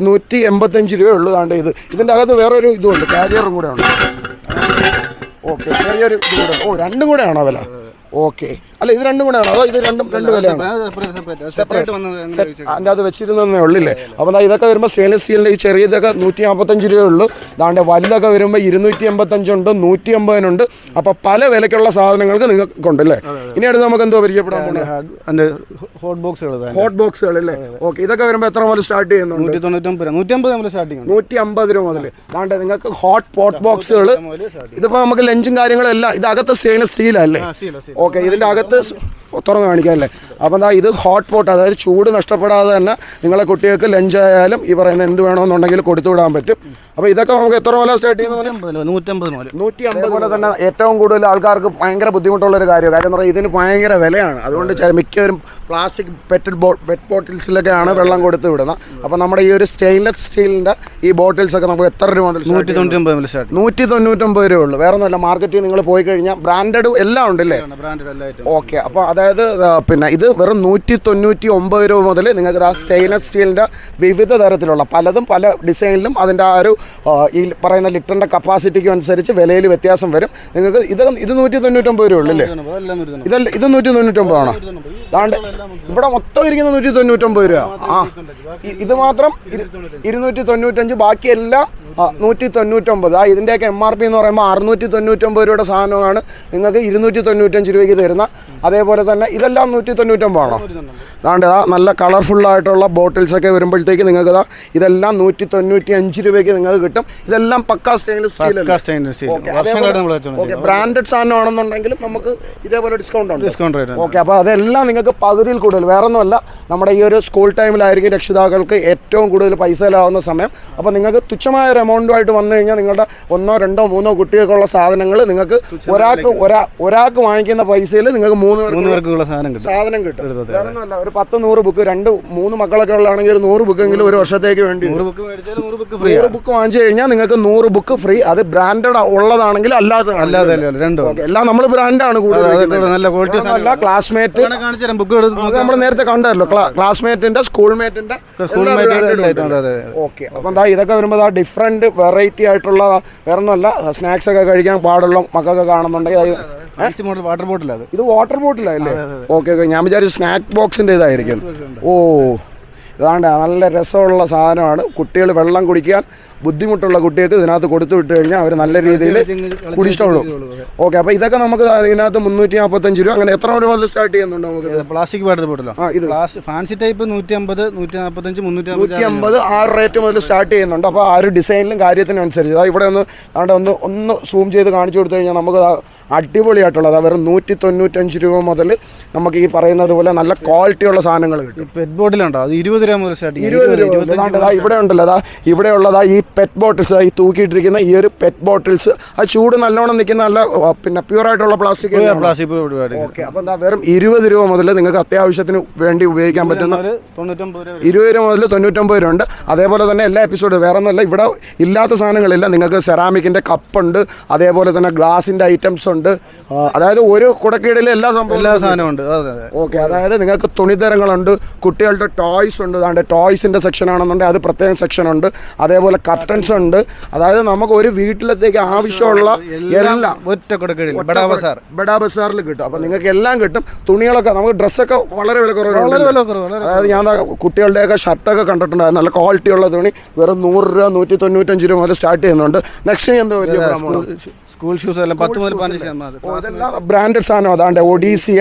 നൂറ്റി എൺപത്തഞ്ച് രൂപയേ ഉള്ളൂ. ആണ്ട് ഇത് ഇതിന്റെ അകത്ത് വേറൊരു ഇതുമുണ്ട് കാരിയറും കൂടെ ഉണ്ട്. ഓക്കെ ചെറിയൊരു ഇത് കൂടെ ഓ രണ്ടും കൂടെ ആണോ വില? ഓക്കെ അല്ല ഇത് രണ്ടും കൂടെ ആണോ. അതോ ഇത് രണ്ടും രണ്ട് വിലയാണ്? സെപ്പറേറ്റ് അതിന്റെ അത് വെച്ചിരുന്നേ ഉള്ളില്ലേ? അപ്പോൾ ഇതൊക്കെ വരുമ്പോൾ സ്റ്റെയിൻലെസ് സ്റ്റീലിന്റെ ഈ ചെറിയതൊക്കെ നൂറ്റി നാൽപ്പത്തഞ്ച് രൂപയേ ഉള്ളൂ. അതാണ്ട് വലുതൊക്കെ വരുമ്പോൾ ഇരുന്നൂറ്റി എൺപത്തഞ്ചുണ്ട് നൂറ്റി അമ്പതിനുണ്ട് അപ്പോൾ പല വിലയ്ക്കുള്ള സാധനങ്ങൾക്ക് നിങ്ങൾക്കുണ്ട് അല്ലേ ഇനി അടുത്ത് നമുക്ക് എന്തോ പരിചയപ്പെടാൻ ഹോട്ട് ബോക്സുകൾ ഹോട്ട് ബോക്സുകൾ അല്ലേ? ഓക്കെ ഇതൊക്കെ വരുമ്പോൾ എത്ര മുതൽ സ്റ്റാർട്ട് ചെയ്യുന്നുണ്ട്? നൂറ്റി തൊണ്ണൂറ്റൊമ്പത് രൂപ. നൂറ്റമ്പത് നമ്മൾ സ്റ്റാർട്ടിങ് നൂറ്റി അമ്പത് രൂപ മുതൽ അതാണ്ട് നിങ്ങൾക്ക് ഹോട്ട് പോട്ട് ബോക്സുകൾ മുതൽ ഇതിപ്പോൾ നമുക്ക് ലഞ്ചും കാര്യങ്ങളും എല്ലാം ഇത് അകത്ത് സ്റ്റെയിൻലെസ് സ്റ്റീലല്ലേ ഓക്കെ ഇതിന്റെ അകത്ത് സ് തുറന്ന് കാണിക്കാം അല്ലേ അപ്പം എന്താ ഇത് ഹോട്ട് പോട്ട് അതായത് ചൂട് നഷ്ടപ്പെടാതെ തന്നെ നിങ്ങളെ കുട്ടികൾക്ക് ലഞ്ച് ആയാലും ഈ പറയുന്ന എന്ത് വേണമെന്നുണ്ടെങ്കിൽ കൊടുത്തു വിടാൻ പറ്റും. അപ്പോൾ ഇതൊക്കെ നമുക്ക് എത്ര മുതലാണ് സ്റ്റാർട്ട് ചെയ്യുന്നത് നൂറ്റമ്പത് മുതൽ നൂറ്റി അമ്പത് പോലെ തന്നെ ഏറ്റവും കൂടുതൽ ആൾക്കാർക്ക് ഭയങ്കര ബുദ്ധിമുട്ടുള്ള ഒരു കാര്യം കാര്യം എന്ന് പറഞ്ഞാൽ ഇതിന് ഭയങ്കര വിലയാണ്. അതുകൊണ്ട് മിക്കവരും പ്ലാസ്റ്റിക് പെറ്റ് ബോ പെറ്റ് ബോട്ടിൽസിലൊക്കെയാണ് വെള്ളം കൊടുത്ത് വിടുന്നത്. അപ്പോൾ നമ്മുടെ ഈ ഒരു സ്റ്റെയിൻലെസ് സ്റ്റീലിന്റെ ഈ ബോട്ടിൽസ് ഒക്കെ നമുക്ക് എത്ര രൂപ മുതൽ നൂറ്റി തൊണ്ണൂറ്റൊമ്പത് മുതൽ സ്റ്റാർട്ട് നൂറ്റി തൊണ്ണൂറ്റൊമ്പത് രൂപ ഉള്ളൂ. വേറെ ഒന്നുമല്ല മാർക്കറ്റിൽ നിങ്ങൾ പോയി കഴിഞ്ഞാൽ ബ്രാൻഡഡ് എല്ലാം ഉണ്ടല്ലേ? ബ്രാൻഡഡ് എല്ലാം ഓക്കെ അപ്പോൾ അത് അതായത് പിന്നെ ഇത് വെറും നൂറ്റി തൊണ്ണൂറ്റി ഒമ്പത് രൂപ മുതൽ നിങ്ങൾക്ക് ആ സ്റ്റെയിൻലെസ് സ്റ്റീലിന്റെ വിവിധ തരത്തിലുള്ള പലതും പല ഡിസൈനിലും അതിന്റെ ആ ഒരു ഈ പറയുന്ന ലിറ്ററിന്റെ കപ്പാസിറ്റിക്കും അനുസരിച്ച് വിലയിൽ വ്യത്യാസം വരും. നിങ്ങൾക്ക് ഇത് ഇത് നൂറ്റി തൊണ്ണൂറ്റൊമ്പത് രൂപ ഉള്ളൂ അല്ലേ. ഇതല്ല ഇത് നൂറ്റി തൊണ്ണൂറ്റൊമ്പതാണോ അതാണ്ട് ഇവിടെ മൊത്തം ഇരിക്കുന്ന നൂറ്റി തൊണ്ണൂറ്റൊമ്പത് രൂപ ആ ഇത് മാത്രം ഇരു- ഇരുന്നൂറ്റി തൊണ്ണൂറ്റഞ്ച് ബാക്കിയെല്ലാം നൂറ്റി തൊണ്ണൂറ്റൊമ്പത് ആ ഇതിന്റെയൊക്കെ എം ആർ പി എന്ന് പറയുമ്പോൾ അറുന്നൂറ്റി തൊണ്ണൂറ്റൊമ്പത് രൂപയുടെ സാധനമാണ്. നിങ്ങൾക്ക് ഇരുന്നൂറ്റി തൊണ്ണൂറ്റഞ്ച് രൂപയ്ക്ക് തരുന്ന അതേപോലെ തന്നെ ഇതെല്ലാം നൂറ്റി തൊണ്ണൂറ്റൊമ്പതാണോ അതാണ്ട് ആ നല്ല കളർഫുള്ളായിട്ടുള്ള ബോട്ടിൽസൊക്കെ വരുമ്പോഴത്തേക്ക് നിങ്ങൾക്ക് ഇതാ ഇതെല്ലാം നൂറ്റി തൊണ്ണൂറ്റി അഞ്ച് രൂപയ്ക്ക് നിങ്ങൾക്ക് കിട്ടും. ഇതെല്ലാം പക്കാ സ്റ്റെയിൻലെസ് സ്റ്റീൽ ബ്രാൻഡഡ് സാധനമാണെന്നുണ്ടെങ്കിലും നമുക്ക് ഇതേപോലെ ഡിസ്കൗണ്ട് ഉണ്ട്. ഡിസ്കൗണ്ട് ഓക്കെ അപ്പോൾ അതെല്ലാം നിങ്ങൾക്ക് പകുതിയിൽ കൂടുതൽ. വേറെ ഒന്നുമല്ല നമ്മുടെ ഈ ഒരു സ്കൂൾ ടൈമിലായിരിക്കും രക്ഷിതാക്കൾക്ക് ഏറ്റവും കൂടുതൽ പൈസ ലാവുന്ന സമയം. അപ്പോൾ നിങ്ങൾക്ക് തുച്ഛമായ ഒരു എമൗണ്ടുമായിട്ട് വന്നു കഴിഞ്ഞാൽ നിങ്ങളുടെ ഒന്നോ രണ്ടോ മൂന്നോ കുട്ടികൾക്കുള്ള സാധനങ്ങൾ നിങ്ങൾക്ക് ഒരാൾക്ക് ഒരാ ഒരാൾക്ക് വാങ്ങിക്കുന്ന പൈസയിൽ നിങ്ങൾക്ക് മൂന്ന് മൂന്ന് പേർക്കുള്ള സാധനം കിട്ടും. സാധനം കിട്ടും. വേറെ ഒരു പത്ത് നൂറ് ബുക്ക് രണ്ട് മൂന്ന് മക്കളൊക്കെ ഉള്ളതാണെങ്കിൽ ഒരു നൂറ് ബുക്കെങ്കിലും ഒരു വർഷത്തേക്ക് വേണ്ടി. നൂറ് ബുക്ക് മേടിച്ചാൽ നൂറ് ബുക്ക് ഫ്രീ നൂറ് ബുക്ക് വാങ്ങിച്ചു കഴിഞ്ഞാൽ നിങ്ങൾക്ക് നൂറ് ബുക്ക് ഫ്രീ അത് ബ്രാൻഡഡ് ഉള്ളതാണെങ്കിൽ അല്ലാതെ അല്ലാതെ അല്ല രണ്ടും. എല്ലാം നമ്മൾ ബ്രാൻഡാണ് കൂടുതൽ നല്ല ക്വാളിറ്റി അല്ല ക്ലാസ്മേറ്റ് ബുക്ക് നമ്മൾ നേരത്തെ കണ്ടല്ലോ ക്ലാസ്മേറ്റിന്റെ സ്കൂൾമേറ്റിന്റെ ഓക്കെ അപ്പം എന്താ ഇതൊക്കെ വരുമ്പോൾ ഡിഫറെന്റ് വെറൈറ്റി ആയിട്ടുള്ള വേറൊന്നുമല്ല സ്നാക്സ് ഒക്കെ കഴിക്കാൻ പാടുള്ള മക്കൾക്ക് കാണുന്നുണ്ടെങ്കിൽ വാട്ടർ ബോട്ടിൽ അത് ഇത് വാട്ടർ ബോട്ടിലല്ലേ ഓക്കെ ഓക്കെ. ഞാൻ വിചാരിച്ചു സ്നാക്ക് ബോക്സിന്റെ ഇതായിരിക്കും. ഓ ഇതാണ്ട് നല്ല രസമുള്ള സാധനമാണ്. കുട്ടികൾ വെള്ളം കുടിക്കാൻ ബുദ്ധിമുട്ടുള്ള കുട്ടികൾക്ക് ഇതിനകത്ത് കൊടുത്തു വിട്ട് കഴിഞ്ഞാൽ അവർ നല്ല രീതിയിൽ കുടിച്ചോളൂ ഓക്കെ അപ്പോൾ ഇതൊക്കെ നമുക്ക് ഇതിനകത്ത് മുന്നൂറ്റി നാൽപ്പത്തഞ്ച് രൂപ. അങ്ങനെ എത്ര രൂപ സ്റ്റാർട്ട് ചെയ്യുന്നുണ്ട് നമുക്ക്? പ്ലാസ്റ്റിക് വാട്ടർ ബോട്ടിലോ ആ? ഇത്. ഫാൻസി ടൈപ്പ് നൂറ്റി അമ്പത് നൂറ്റി നാൽപ്പത്തഞ്ച് മുന്നൂറ്റി നൂറ്റി അമ്പത് ആ റേറ്റ് മുതൽ സ്റ്റാർട്ട് ചെയ്യുന്നുണ്ട്. അപ്പോൾ ആ ഒരു ഡിസൈനിലും കാര്യത്തിനും അനുസരിച്ച് അതാ ഇവിടെ ഒന്ന് അവിടെ ഒന്ന് ഒന്ന് സൂം ചെയ്ത് കാണിച്ചു കൊടുത്തു കഴിഞ്ഞാൽ നമുക്ക് അടിപൊളിയായിട്ടുള്ളത് വെറും നൂറ്റി തൊണ്ണൂറ്റഞ്ച് രൂപ മുതൽ നമുക്ക് ഈ പറയുന്നത് പോലെ നല്ല ക്വാളിറ്റിയുള്ള സാധനങ്ങൾ കിട്ടും. പെറ്റ് ബോട്ടിലുണ്ടോ അത് ഇരുപത് രൂപ മുതൽ സ്റ്റാർട്ടിങ് ഇരുപത് രൂപ ഇവിടെ ഉണ്ടല്ലോ അതാ ഇവിടെ ഉള്ളതാ ഈ പെറ്റ് ബോട്ടിൽസ് ഈ തൂക്കിയിട്ടിരിക്കുന്ന ഈ ഒരു പെറ്റ് ബോട്ടിൽസ് ആ ചൂട് നല്ലോണം നിൽക്കുന്ന നല്ല പിന്നെ പ്യൂർ ആയിട്ടുള്ള പ്ലാസ്റ്റിക് പ്ലാസ്റ്റിക് ഓക്കെ അപ്പോൾ എന്താ വെറും ഇരുപത് രൂപ മുതൽ നിങ്ങൾക്ക് അത്യാവശ്യത്തിന് വേണ്ടി ഉപയോഗിക്കാൻ പറ്റുന്ന ഇരുപത് രൂപ മുതൽ തൊണ്ണൂറ്റൊമ്പത് രൂപ ഉണ്ട്. അതേപോലെ തന്നെ എല്ലാ എപ്പിസോഡും വേറെ ഒന്നുമല്ല ഇവിടെ ഇല്ലാത്ത സാധനങ്ങളില്ല. നിങ്ങൾക്ക് സെറാമിക്കിന്റെ കപ്പുണ്ട് അതേപോലെ തന്നെ ഗ്ലാസിന്റെ ഐറ്റംസ് ഉണ്ട്. ആ, അതായത് ഒരു കുടക്കീടിൽ എല്ലാ സംഭവം എല്ലാ സാധനവും ഉണ്ട്. ഓക്കെ അതായത് നിങ്ങൾക്ക് തുണിത്തരങ്ങളുണ്ട്. കുട്ടികളുടെ ടോയ്സ് ഉണ്ട്. അതാണ്ട് ടോയ്സിന്റെ സെക്ഷൻ ആണെന്നുണ്ടെങ്കിൽ അത് പ്രത്യേകം സെക്ഷൻ ഉണ്ട്. അതേപോലെ കർട്ടൻസ് ഉണ്ട്. അതായത് നമുക്ക് ഒരു വീട്ടിലത്തേക്ക് ആവശ്യമുള്ള എല്ലാം ഒറ്റ കുടക്കീടിൽ ബടാ ബസാർ. ബഡാ ബസാറിൽ കിട്ടും. അപ്പം നിങ്ങൾക്ക് എല്ലാം കിട്ടും. തുണികളൊക്കെ നമുക്ക് ഡ്രസ്സൊക്കെ വളരെ വില വളരെ വില കുറവ് അതായത് ഞാൻ കുട്ടികളുടെയൊക്കെ ഷർട്ടൊക്കെ കണ്ടിട്ടുണ്ട്. നല്ല ക്വാളിറ്റി ഉള്ള തുണി വെറും നൂറ് രൂപ നൂറ്റി തൊണ്ണൂറ്റഞ്ച് രൂപ മുതൽ സ്റ്റാർട്ട് ചെയ്യുന്നുണ്ട്. നെക്സ്റ്റ് എന്താ വലിയ സ്കൂൾ ഷൂസ് എല്ലാം പത്ത് മുതൽ പതിനഞ്ച് ശതമാനം ഇതെല്ലാം ബ്രാൻഡഡ് സാധനം അതാണ് ഒഡീസിയ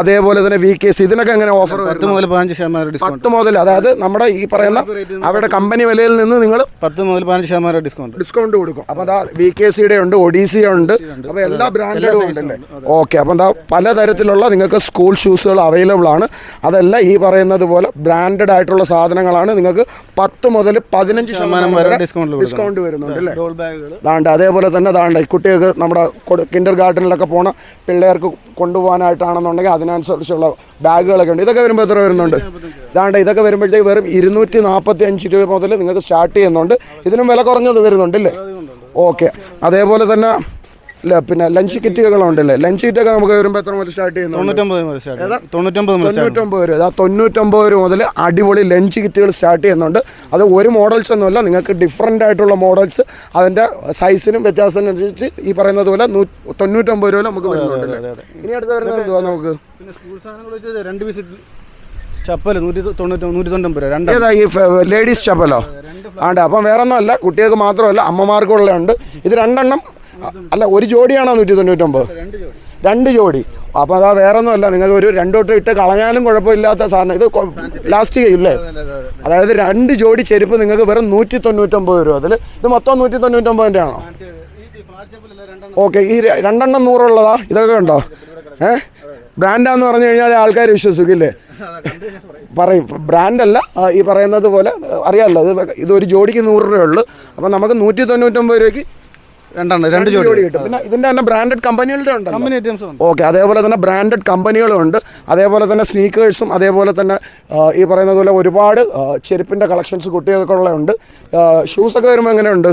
അതേപോലെ തന്നെ വി കെ സി ഇതിനൊക്കെ എങ്ങനെ ഓഫർ പത്ത് മുതൽ പതിനഞ്ച് ശതമാനം ഡിസ്കൗണ്ട് പത്ത് മുതൽ അതായത് നമ്മുടെ ഈ പറയുന്ന അവരുടെ കമ്പനി വിലയിൽ നിന്ന് നിങ്ങൾ പത്ത് മുതൽ പതിനഞ്ച് ശതമാനം ഡിസ്കൗണ്ട് ഡിസ്കൗണ്ട് കൊടുക്കും. അപ്പോൾ അതാ വി കെ സിയുടെ ഉണ്ട് ഒഡീസിയ ഉണ്ട് അപ്പോൾ എല്ലാ ബ്രാൻഡും ഉണ്ടല്ലേ? ഓക്കെ അപ്പോൾ എന്താ പലതരത്തിലുള്ള നിങ്ങൾക്ക് സ്കൂൾ ഷൂസുകൾ അവൈലബിൾ ആണ്. അതല്ല ഈ പറയുന്നത് പോലെ ബ്രാൻഡഡ് ആയിട്ടുള്ള സാധനങ്ങളാണ്. നിങ്ങൾക്ക് പത്ത് മുതൽ പതിനഞ്ച് ശതമാനം വരെ ഡിസ്കൗണ്ട് ഡിസ്കൗണ്ട് വരുന്നുണ്ട് അല്ലേ? ദാണ്ട് അതേപോലെ തന്നെ ദാണ്ട് ഈ കുട്ടികൾക്ക് നമ്മുടെ കിൻഡർ ഗാർഡനിലൊക്കെ പോണ പിള്ളേർക്ക് കൊണ്ടുപോകാനായിട്ടാണെന്നുണ്ടെങ്കിൽ അതിനനുസരിച്ചുള്ള ബാഗുകളൊക്കെ ഉണ്ട്. ഇതൊക്കെ വരുമ്പോൾ എത്ര വരുന്നുണ്ട്? ഇതാണ്ട് ഇതൊക്കെ വരുമ്പോഴത്തേക്ക് വെറും ഇരുന്നൂറ്റി നാൽപ്പത്തി അഞ്ച് രൂപ മുതൽ നിങ്ങൾക്ക് സ്റ്റാർട്ട് ചെയ്യുന്നുണ്ട്. ഇതിനും വില കുറഞ്ഞത് വരുന്നുണ്ട് അല്ലേ? ഓക്കെ അതേപോലെ തന്നെ പിന്നെ ലഞ്ച് കിറ്റുകളുണ്ടല്ലേ ലഞ്ച് കിറ്റൊക്കെ നമുക്ക് വരുമ്പോൾ എത്ര മുതൽ സ്റ്റാർട്ട് ചെയ്യുന്നു? തൊണ്ണൂറ്റൊമ്പത് രൂപ തൊണ്ണൂറ്റൊമ്പത് രൂപ മുതൽ അടിപൊളി ലഞ്ച് കിറ്റുകൾ സ്റ്റാർട്ട് ചെയ്യുന്നുണ്ട്. അത് ഒരു മോഡൽസ് ഒന്നുമല്ല നിങ്ങൾക്ക് ഡിഫറെന്റ് ആയിട്ടുള്ള മോഡൽസ് അതിന്റെ സൈസിനും വ്യത്യാസത്തിനനുസരിച്ച് ഈ പറയുന്നത് പോലെ തൊണ്ണൂറ്റൊമ്പത് രൂപ നമുക്ക് വരുന്നുണ്ടല്ലേ ഇനി അടുത്ത് വരുന്നത് എന്തുവാ നമുക്ക്? രണ്ട് പീസ് ചപ്പൽ നൂറ്റി തൊണ്ണൂറ്റി നൂറ്റി തൊണ്ണൂറ്റൊമ്പത് രൂപ ഏതാ ഈ ലേഡീസ് ചപ്പലോ? ആണ്ട് അപ്പം വേറെ ഒന്നും അല്ല കുട്ടികൾക്ക് മാത്രമല്ല അമ്മമാർക്കുള്ളതുണ്ട് ഇത് രണ്ടെണ്ണം അല്ല ഒരു ജോഡിയാണോ നൂറ്റി തൊണ്ണൂറ്റൊമ്പത് രണ്ട് ജോഡി. അപ്പോൾ അതാ വേറെ ഒന്നുമല്ല നിങ്ങൾക്ക് ഒരു രണ്ടോട്ട് ഇട്ട് കളഞ്ഞാലും കുഴപ്പമില്ലാത്ത സാധനം. ഇത് ലാസ്റ്റ് ചെയ്യില്ലേ അതായത് രണ്ട് ജോഡി ചെരുപ്പ് നിങ്ങൾക്ക് വെറും നൂറ്റി തൊണ്ണൂറ്റൊമ്പത് രൂപ. അതിൽ ഇത് മൊത്തം നൂറ്റി തൊണ്ണൂറ്റൊമ്പതിന്റെ ആണോ ഓക്കെ ഈ രണ്ടെണ്ണം നൂറുള്ളതാ? ഇതൊക്കെ ഉണ്ടോ ഏ? ബ്രാൻഡാന്ന് പറഞ്ഞു കഴിഞ്ഞാൽ ആൾക്കാർ വിശ്വസിക്കില്ലേ? പറയും. ബ്രാൻഡല്ല ഈ പറയുന്നത് പോലെ അറിയാമല്ലോ ഇത് ഇതൊരു ജോഡിക്ക് നൂറ് രൂപയുള്ളൂ അപ്പം നമുക്ക് നൂറ്റി തൊണ്ണൂറ്റൊമ്പത് രൂപയ്ക്ക് രണ്ടെണ്ണം രണ്ട് ജോഡി കിട്ടും. പിന്നെ ഇതിന്റെ തന്നെ ബ്രാൻഡഡ് കമ്പനികളുടെ ഉണ്ടല്ലോ. കമ്പനി ഐറ്റംസ് ഉണ്ട്. ഓക്കെ അതേപോലെ തന്നെ ബ്രാൻഡഡ് കമ്പനികളും ഉണ്ട്. അതേപോലെ തന്നെ സ്നീക്കേഴ്സും അതേപോലെ തന്നെ ഈ പറയുന്നത് പോലെ ഒരുപാട് ചെരുപ്പിന്റെ കളക്ഷൻസ് കുട്ടികൾക്കുള്ള ഉണ്ട്. ഷൂസൊക്കെ വരുമ്പോൾ എങ്ങനെയുണ്ട്?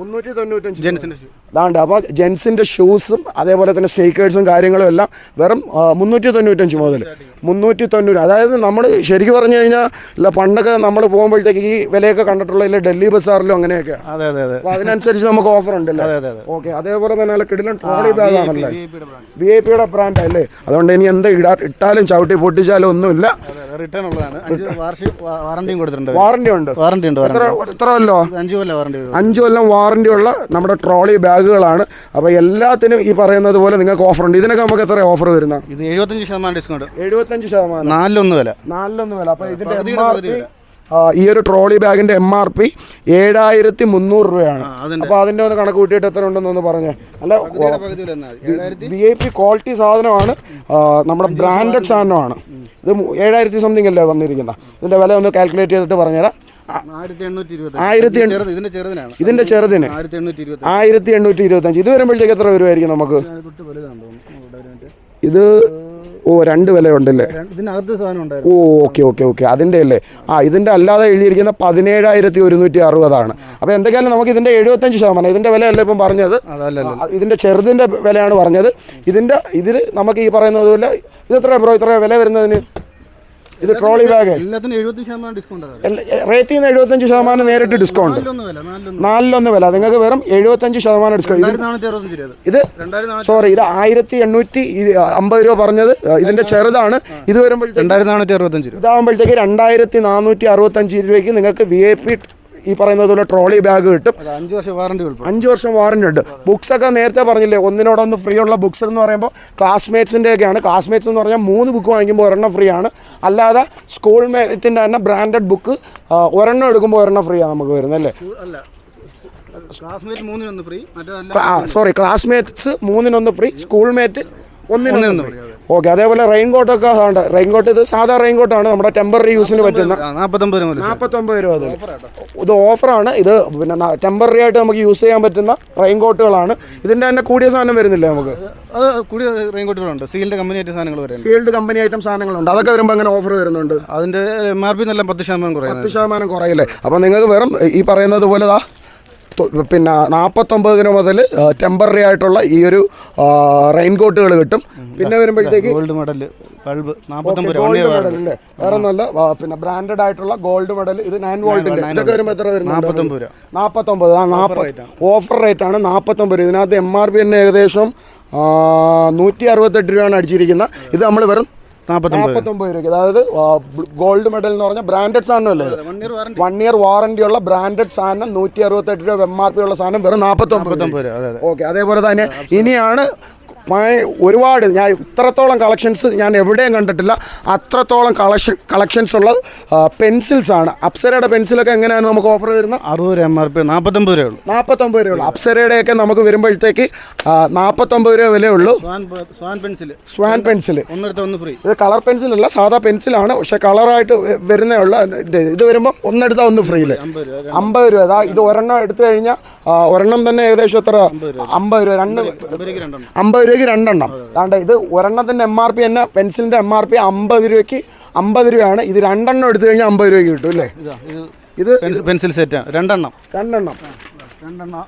മുന്നൂറ്റി തൊണ്ണൂറ്റഞ്ച് ജെൻസിന്റെ ഷൂ അതാണ്ട് അപ്പോൾ ജെൻസിന്റെ ഷൂസും അതേപോലെ തന്നെ സ്നീക്കേഴ്സും കാര്യങ്ങളും എല്ലാം വെറും മുന്നൂറ്റി തൊണ്ണൂറ്റഞ്ച് മുതൽ മുന്നൂറ്റി തൊണ്ണൂറ് അതായത് നമ്മൾ ശരിക്കും പറഞ്ഞു കഴിഞ്ഞാൽ അല്ല പണ്ടൊക്കെ നമ്മൾ പോകുമ്പോഴത്തേക്ക് ഈ വിലയൊക്കെ കണ്ടിട്ടുള്ള ഡൽഹി ബസാറിലും അങ്ങനെയൊക്കെ അതെ അതെ അതെ. അപ്പോൾ അതിനനുസരിച്ച് നമുക്ക് ഓഫർ ഉണ്ടല്ലോ? ഓക്കെ അതേപോലെ തന്നെ നല്ല കിടിലൻ ട്രോളി ബാഗ് ആണല്ലേ? വി ഐ പിയുടെ ബ്രാൻഡ് അല്ലേ? അതുകൊണ്ട് ഇനി എന്ത് ഇടാ ഇട്ടാലും ചവിട്ടി പൊട്ടിച്ചാലും ഒന്നുമില്ല. റിട്ടേൺ ഉള്ളതാണ്. വാറണ്ടിയും കൊടുത്തിട്ടുണ്ട്. വാറണ്ടി ഉണ്ട്. വാറണ്ടി ഉണ്ട് എത്ര കൊല്ലോ? അഞ്ചു കൊല്ലം വാറണ്ടി അഞ്ചു അഞ്ച് കൊല്ലം വാറണ്ടി ഉള്ള നമ്മുടെ ട്രോളി ബാഗുകളാണ് അപ്പോൾ എല്ലാത്തിനും ഈ പറയുന്നത് പോലെ നിങ്ങൾക്ക് ഓഫർ ഉണ്ട്. ഇതിനൊക്കെ നമുക്ക് എത്ര ഓഫർ വരുന്ന ഇത് എഴുപത്തഞ്ച് ശതമാനം ഡിസ്കൗണ്ട് എഴുപത്തഞ്ച് ശതമാനം. നാലിലൊന്ന് വില. നാലിലൊന്ന് വില. അപ്പോൾ ഇതിന്റെ ഈ ഒരു ട്രോളി ബാഗിന്റെ എം ആർ പി ഏഴായിരത്തി മുന്നൂറ് രൂപയാണ് അപ്പൊ അതിന്റെ ഒന്ന് കണക്ക് കൂട്ടിയിട്ട് എത്ര ഉണ്ടെന്നൊന്ന് പറഞ്ഞു. അല്ല വി ഐ പി ക്വാളിറ്റി സാധനമാണ്. നമ്മുടെ ബ്രാൻഡഡ് സാധനമാണ്. ഇത് ഏഴായിരത്തി സംതിങ് അല്ലേ വന്നിരിക്കുന്ന ഇതിന്റെ വില ഒന്ന് കാൽക്കുലേറ്റ് ചെയ്തിട്ട് പറഞ്ഞുതരാം. ആയിരത്തി ഇതിന്റെ ചെറുതിന് ആയിരത്തി എണ്ണൂറ്റി ഇരുപത്തി അഞ്ച് ഇത് വരുമ്പോഴത്തേക്ക് എത്ര വരുമായിരിക്കും നമുക്ക്. ഇത് ഓ രണ്ട് വില ഉണ്ടല്ലേ രണ്ട് സാധനം ഉണ്ടായിരുന്നു. Oh okay okay okay. അതിന്റെ അല്ലേ? ആ ഇതിന്റെ അല്ലാതെ എഴുതിയിരിക്കുന്ന പതിനേഴായിരത്തി ഒരുന്നൂറ്റി അറുപതാണ് അപ്പോൾ എന്തൊക്കെയാലും നമുക്ക് ഇതിന്റെ എഴുപത്തഞ്ച് ശതമാനം ഇതിന്റെ വിലയല്ല ഇപ്പം പറഞ്ഞത്? ഇതിന്റെ ചെറുതിന്റെ വിലയാണ് പറഞ്ഞത്. ഇതിന്റെ ഇതിൽ നമുക്ക് ഈ പറയുന്നത് പോലെ ഇത് എത്ര ബ്രോ? ഇത്ര വില വരുന്നതിന്? ഇത് ട്രോളി ബാഗ്. റേറ്റിൽ നിന്ന് എഴുപത്തഞ്ച് ശതമാനം നേരിട്ട് ഡിസ്കൗണ്ട് നാലിലൊന്ന് വില നിങ്ങൾക്ക് വെറും എഴുപത്തഞ്ച് ശതമാനം ഡിസ്കൗണ്ട് ഇത് സോറി ഇത് ആയിരത്തി എണ്ണൂറ്റി അമ്പത് രൂപ പറഞ്ഞത്. ഇതിന്റെ ചെറുതാണ്. ഇത് വരുമ്പോഴത്തേക്ക് ഇതാകുമ്പോഴത്തേക്ക് രണ്ടായിരത്തി നാനൂറ്റി അറുപത്തഞ്ച് രൂപയ്ക്ക് നിങ്ങൾക്ക് വി ഐ പി ഈ പറയുന്നത് പോലെ ട്രോളി ബാഗ് കിട്ടും. അഞ്ചു വർഷം വാറണ്ടി അഞ്ച് വർഷം വാറണ്ടി ഉണ്ട്. ബുക്സ് ഒക്കെ നേരത്തെ പറഞ്ഞില്ലേ ഒന്നിനോടൊന്ന് ഫ്രീ ഉള്ള ബുക്സ് എന്ന് പറയുമ്പോൾ ക്ലാസ്മേറ്റ്സിന്റെ ഒക്കെയാണ് ക്ലാസ്മേറ്റ്സ് എന്ന് പറഞ്ഞാൽ മൂന്ന് ബുക്ക് വാങ്ങിക്കുമ്പോൾ ഒരെണ്ണം ഫ്രീ ആണ്. അല്ലാതെ സ്കൂൾ മേറ്റിന്റെ തന്നെ ബ്രാൻഡഡ് ബുക്ക് ഒരെണ്ണം എടുക്കുമ്പോൾ ഒരെണ്ണം ഫ്രീ ആണ് നമുക്ക് വരുന്നത് അല്ലേ? സോറി ക്ലാസ്മേറ്റ്സ് മൂന്നിനൊന്ന് ഫ്രീ സ്കൂൾ മേറ്റ് ഒന്നിനൊന്ന് ഫ്രീ ഓക്കെ അതേപോലെ റെയിൻ കോട്ടൊക്കെ ഉണ്ട്. റെയിൻ കോട്ട് ഇത് സാധാ റെയിൻ കോട്ടാണ് നമ്മുടെ ടെമ്പററി യൂസിന് പറ്റുന്ന നാൽപ്പത്തൊമ്പത് രൂപ അത് ഇത് ഓഫറാണ് ഇത് പിന്നെ ടെമ്പററി ആയിട്ട് നമുക്ക് യൂസ് ചെയ്യാൻ പറ്റുന്ന റെയിൻ കോട്ടുകളാണ് ഇതിന്റെ തന്നെ കൂടിയ സാധനം വരുന്നില്ല നമുക്ക്? അത് കൂടിയ റെയിൻകോട്ടുകളുണ്ട്. സീൽഡ് കമ്പനി ഐറ്റം സാധനങ്ങൾ സീൽഡ് കമ്പനി ഐറ്റം സാധനങ്ങളുണ്ട്. അതൊക്കെ വരുമ്പോൾ അങ്ങനെ ഓഫർ വരുന്നുണ്ട്. അതിന്റെ എം ആർ പി നല്ല പത്ത് ശതമാനം കുറയും പത്ത് ശതമാനം കുറയില്ലേ? അപ്പോൾ നിങ്ങൾക്ക് വെറും ഈ പറയുന്നത് പോലെ പിന്നെ നാൽപ്പത്തൊമ്പതിന് മുതൽ ടെമ്പററി ആയിട്ടുള്ള ഈ ഒരു റെയിൻകോട്ടുകൾ കിട്ടും. പിന്നെ വരുമ്പോഴത്തേക്ക് Gold Medal bulb Gold Medal അല്ലേ? വേറെ ഒന്നല്ല പിന്നെ ബ്രാൻഡഡ് ആയിട്ടുള്ള ഗോൾഡ് മെഡൽ ഇത് നയൻ വോൾട്ടിന്റെ ഇതൊക്കെ വരുമ്പോൾ എത്ര വരുന്നത് നാൽപ്പത്തൊമ്പത് ആ നാൽപ്പത് ഓഫർ റേറ്റ് ആണ്. നാൽപ്പത്തൊമ്പത് ഇതിനകത്ത് എം ആർ പി തന്നെ ഏകദേശം നൂറ്റി അറുപത്തെട്ട് രൂപയാണ് അടിച്ചിരിക്കുന്നത്. ഇത് നമ്മൾ വെറും നാൽപ്പത്തൊമ്പത് നാൽപ്പത്തൊമ്പത് രൂപയ്ക്ക്. അതായത് ഗോൾഡ് മെഡൽ എന്ന് പറഞ്ഞാൽ ബ്രാൻഡഡ് സാധനമല്ലേ അല്ലേ one year warranty one year warranty ഉള്ള ബ്രാൻഡഡ് സാധനം നൂറ്റി അറുപത്തെട്ട് രൂപ എം ആർ പി ഉള്ള സാധനം വെറും നാൽപ്പത്തൊമ്പത് ഓക്കെ അതേപോലെ തന്നെ ഇനിയാണ് ഒരുപാട് ഞാൻ ഇത്രത്തോളം കളക്ഷൻസ് ഞാൻ എവിടെയും കണ്ടിട്ടില്ല. അത്രത്തോളം കളക്ഷൻ കളക്ഷൻസ് ഉള്ള പെൻസിൽസ് ആണ്. അപ്സരയുടെ പെൻസിലൊക്കെ എങ്ങനെയാണ് നമുക്ക് ഓഫർ വരുന്നത്? അറുപത് രൂപ എം ആർ പി നാൽപ്പത്തൊമ്പത് രൂപ ഉള്ളൂ. നാൽപ്പത്തൊമ്പത് രൂപ ഉള്ളൂ. അപ്സരയുടെയൊക്കെ നമുക്ക് വരുമ്പോഴത്തേക്ക് നാൽപ്പത്തൊമ്പത് രൂപ വിലയുള്ളൂ Swan Swan pencil Swan pencil ഒന്നെടുത്ത ഒന്ന് ഫ്രീ ഇത് കളർ പെൻസിലല്ല സാധാ പെൻസിലാണ് പക്ഷെ കളറായിട്ട് വരുന്നേ ഉള്ളൂ. ഇത് വരുമ്പോൾ ഒന്നെടുത്താൽ ഒന്ന് ഫ്രീ അമ്പത് രൂപ അമ്പത് രൂപ. അതാ ഇത് ഒരെണ്ണം എടുത്തു കഴിഞ്ഞാൽ ഒരെണ്ണം തന്നെ ഏകദേശം എത്ര? അമ്പത് രൂപ. രണ്ട് അമ്പത് രൂപയ്ക്ക് രണ്ടെണ്ണം. അമ്പത് അതാണ്ട് ഇത് ഒരെണ്ണത്തിന്റെ എം ആർ പി തന്നെ പെൻസിലിന്റെ എം ആർ പി അമ്പത് രൂപയ്ക്ക് അമ്പത് രൂപയാണ്. ഇത് രണ്ടെണ്ണം എടുത്തു കഴിഞ്ഞാൽ അമ്പത് രൂപയ്ക്ക് കിട്ടും അല്ലേ? ഇതാ ഇത് ഇത് പെൻസിൽ സെറ്റ് സെറ്റാണ് രണ്ടെണ്ണം. രണ്ടെണ്ണം. രണ്ടെണ്ണം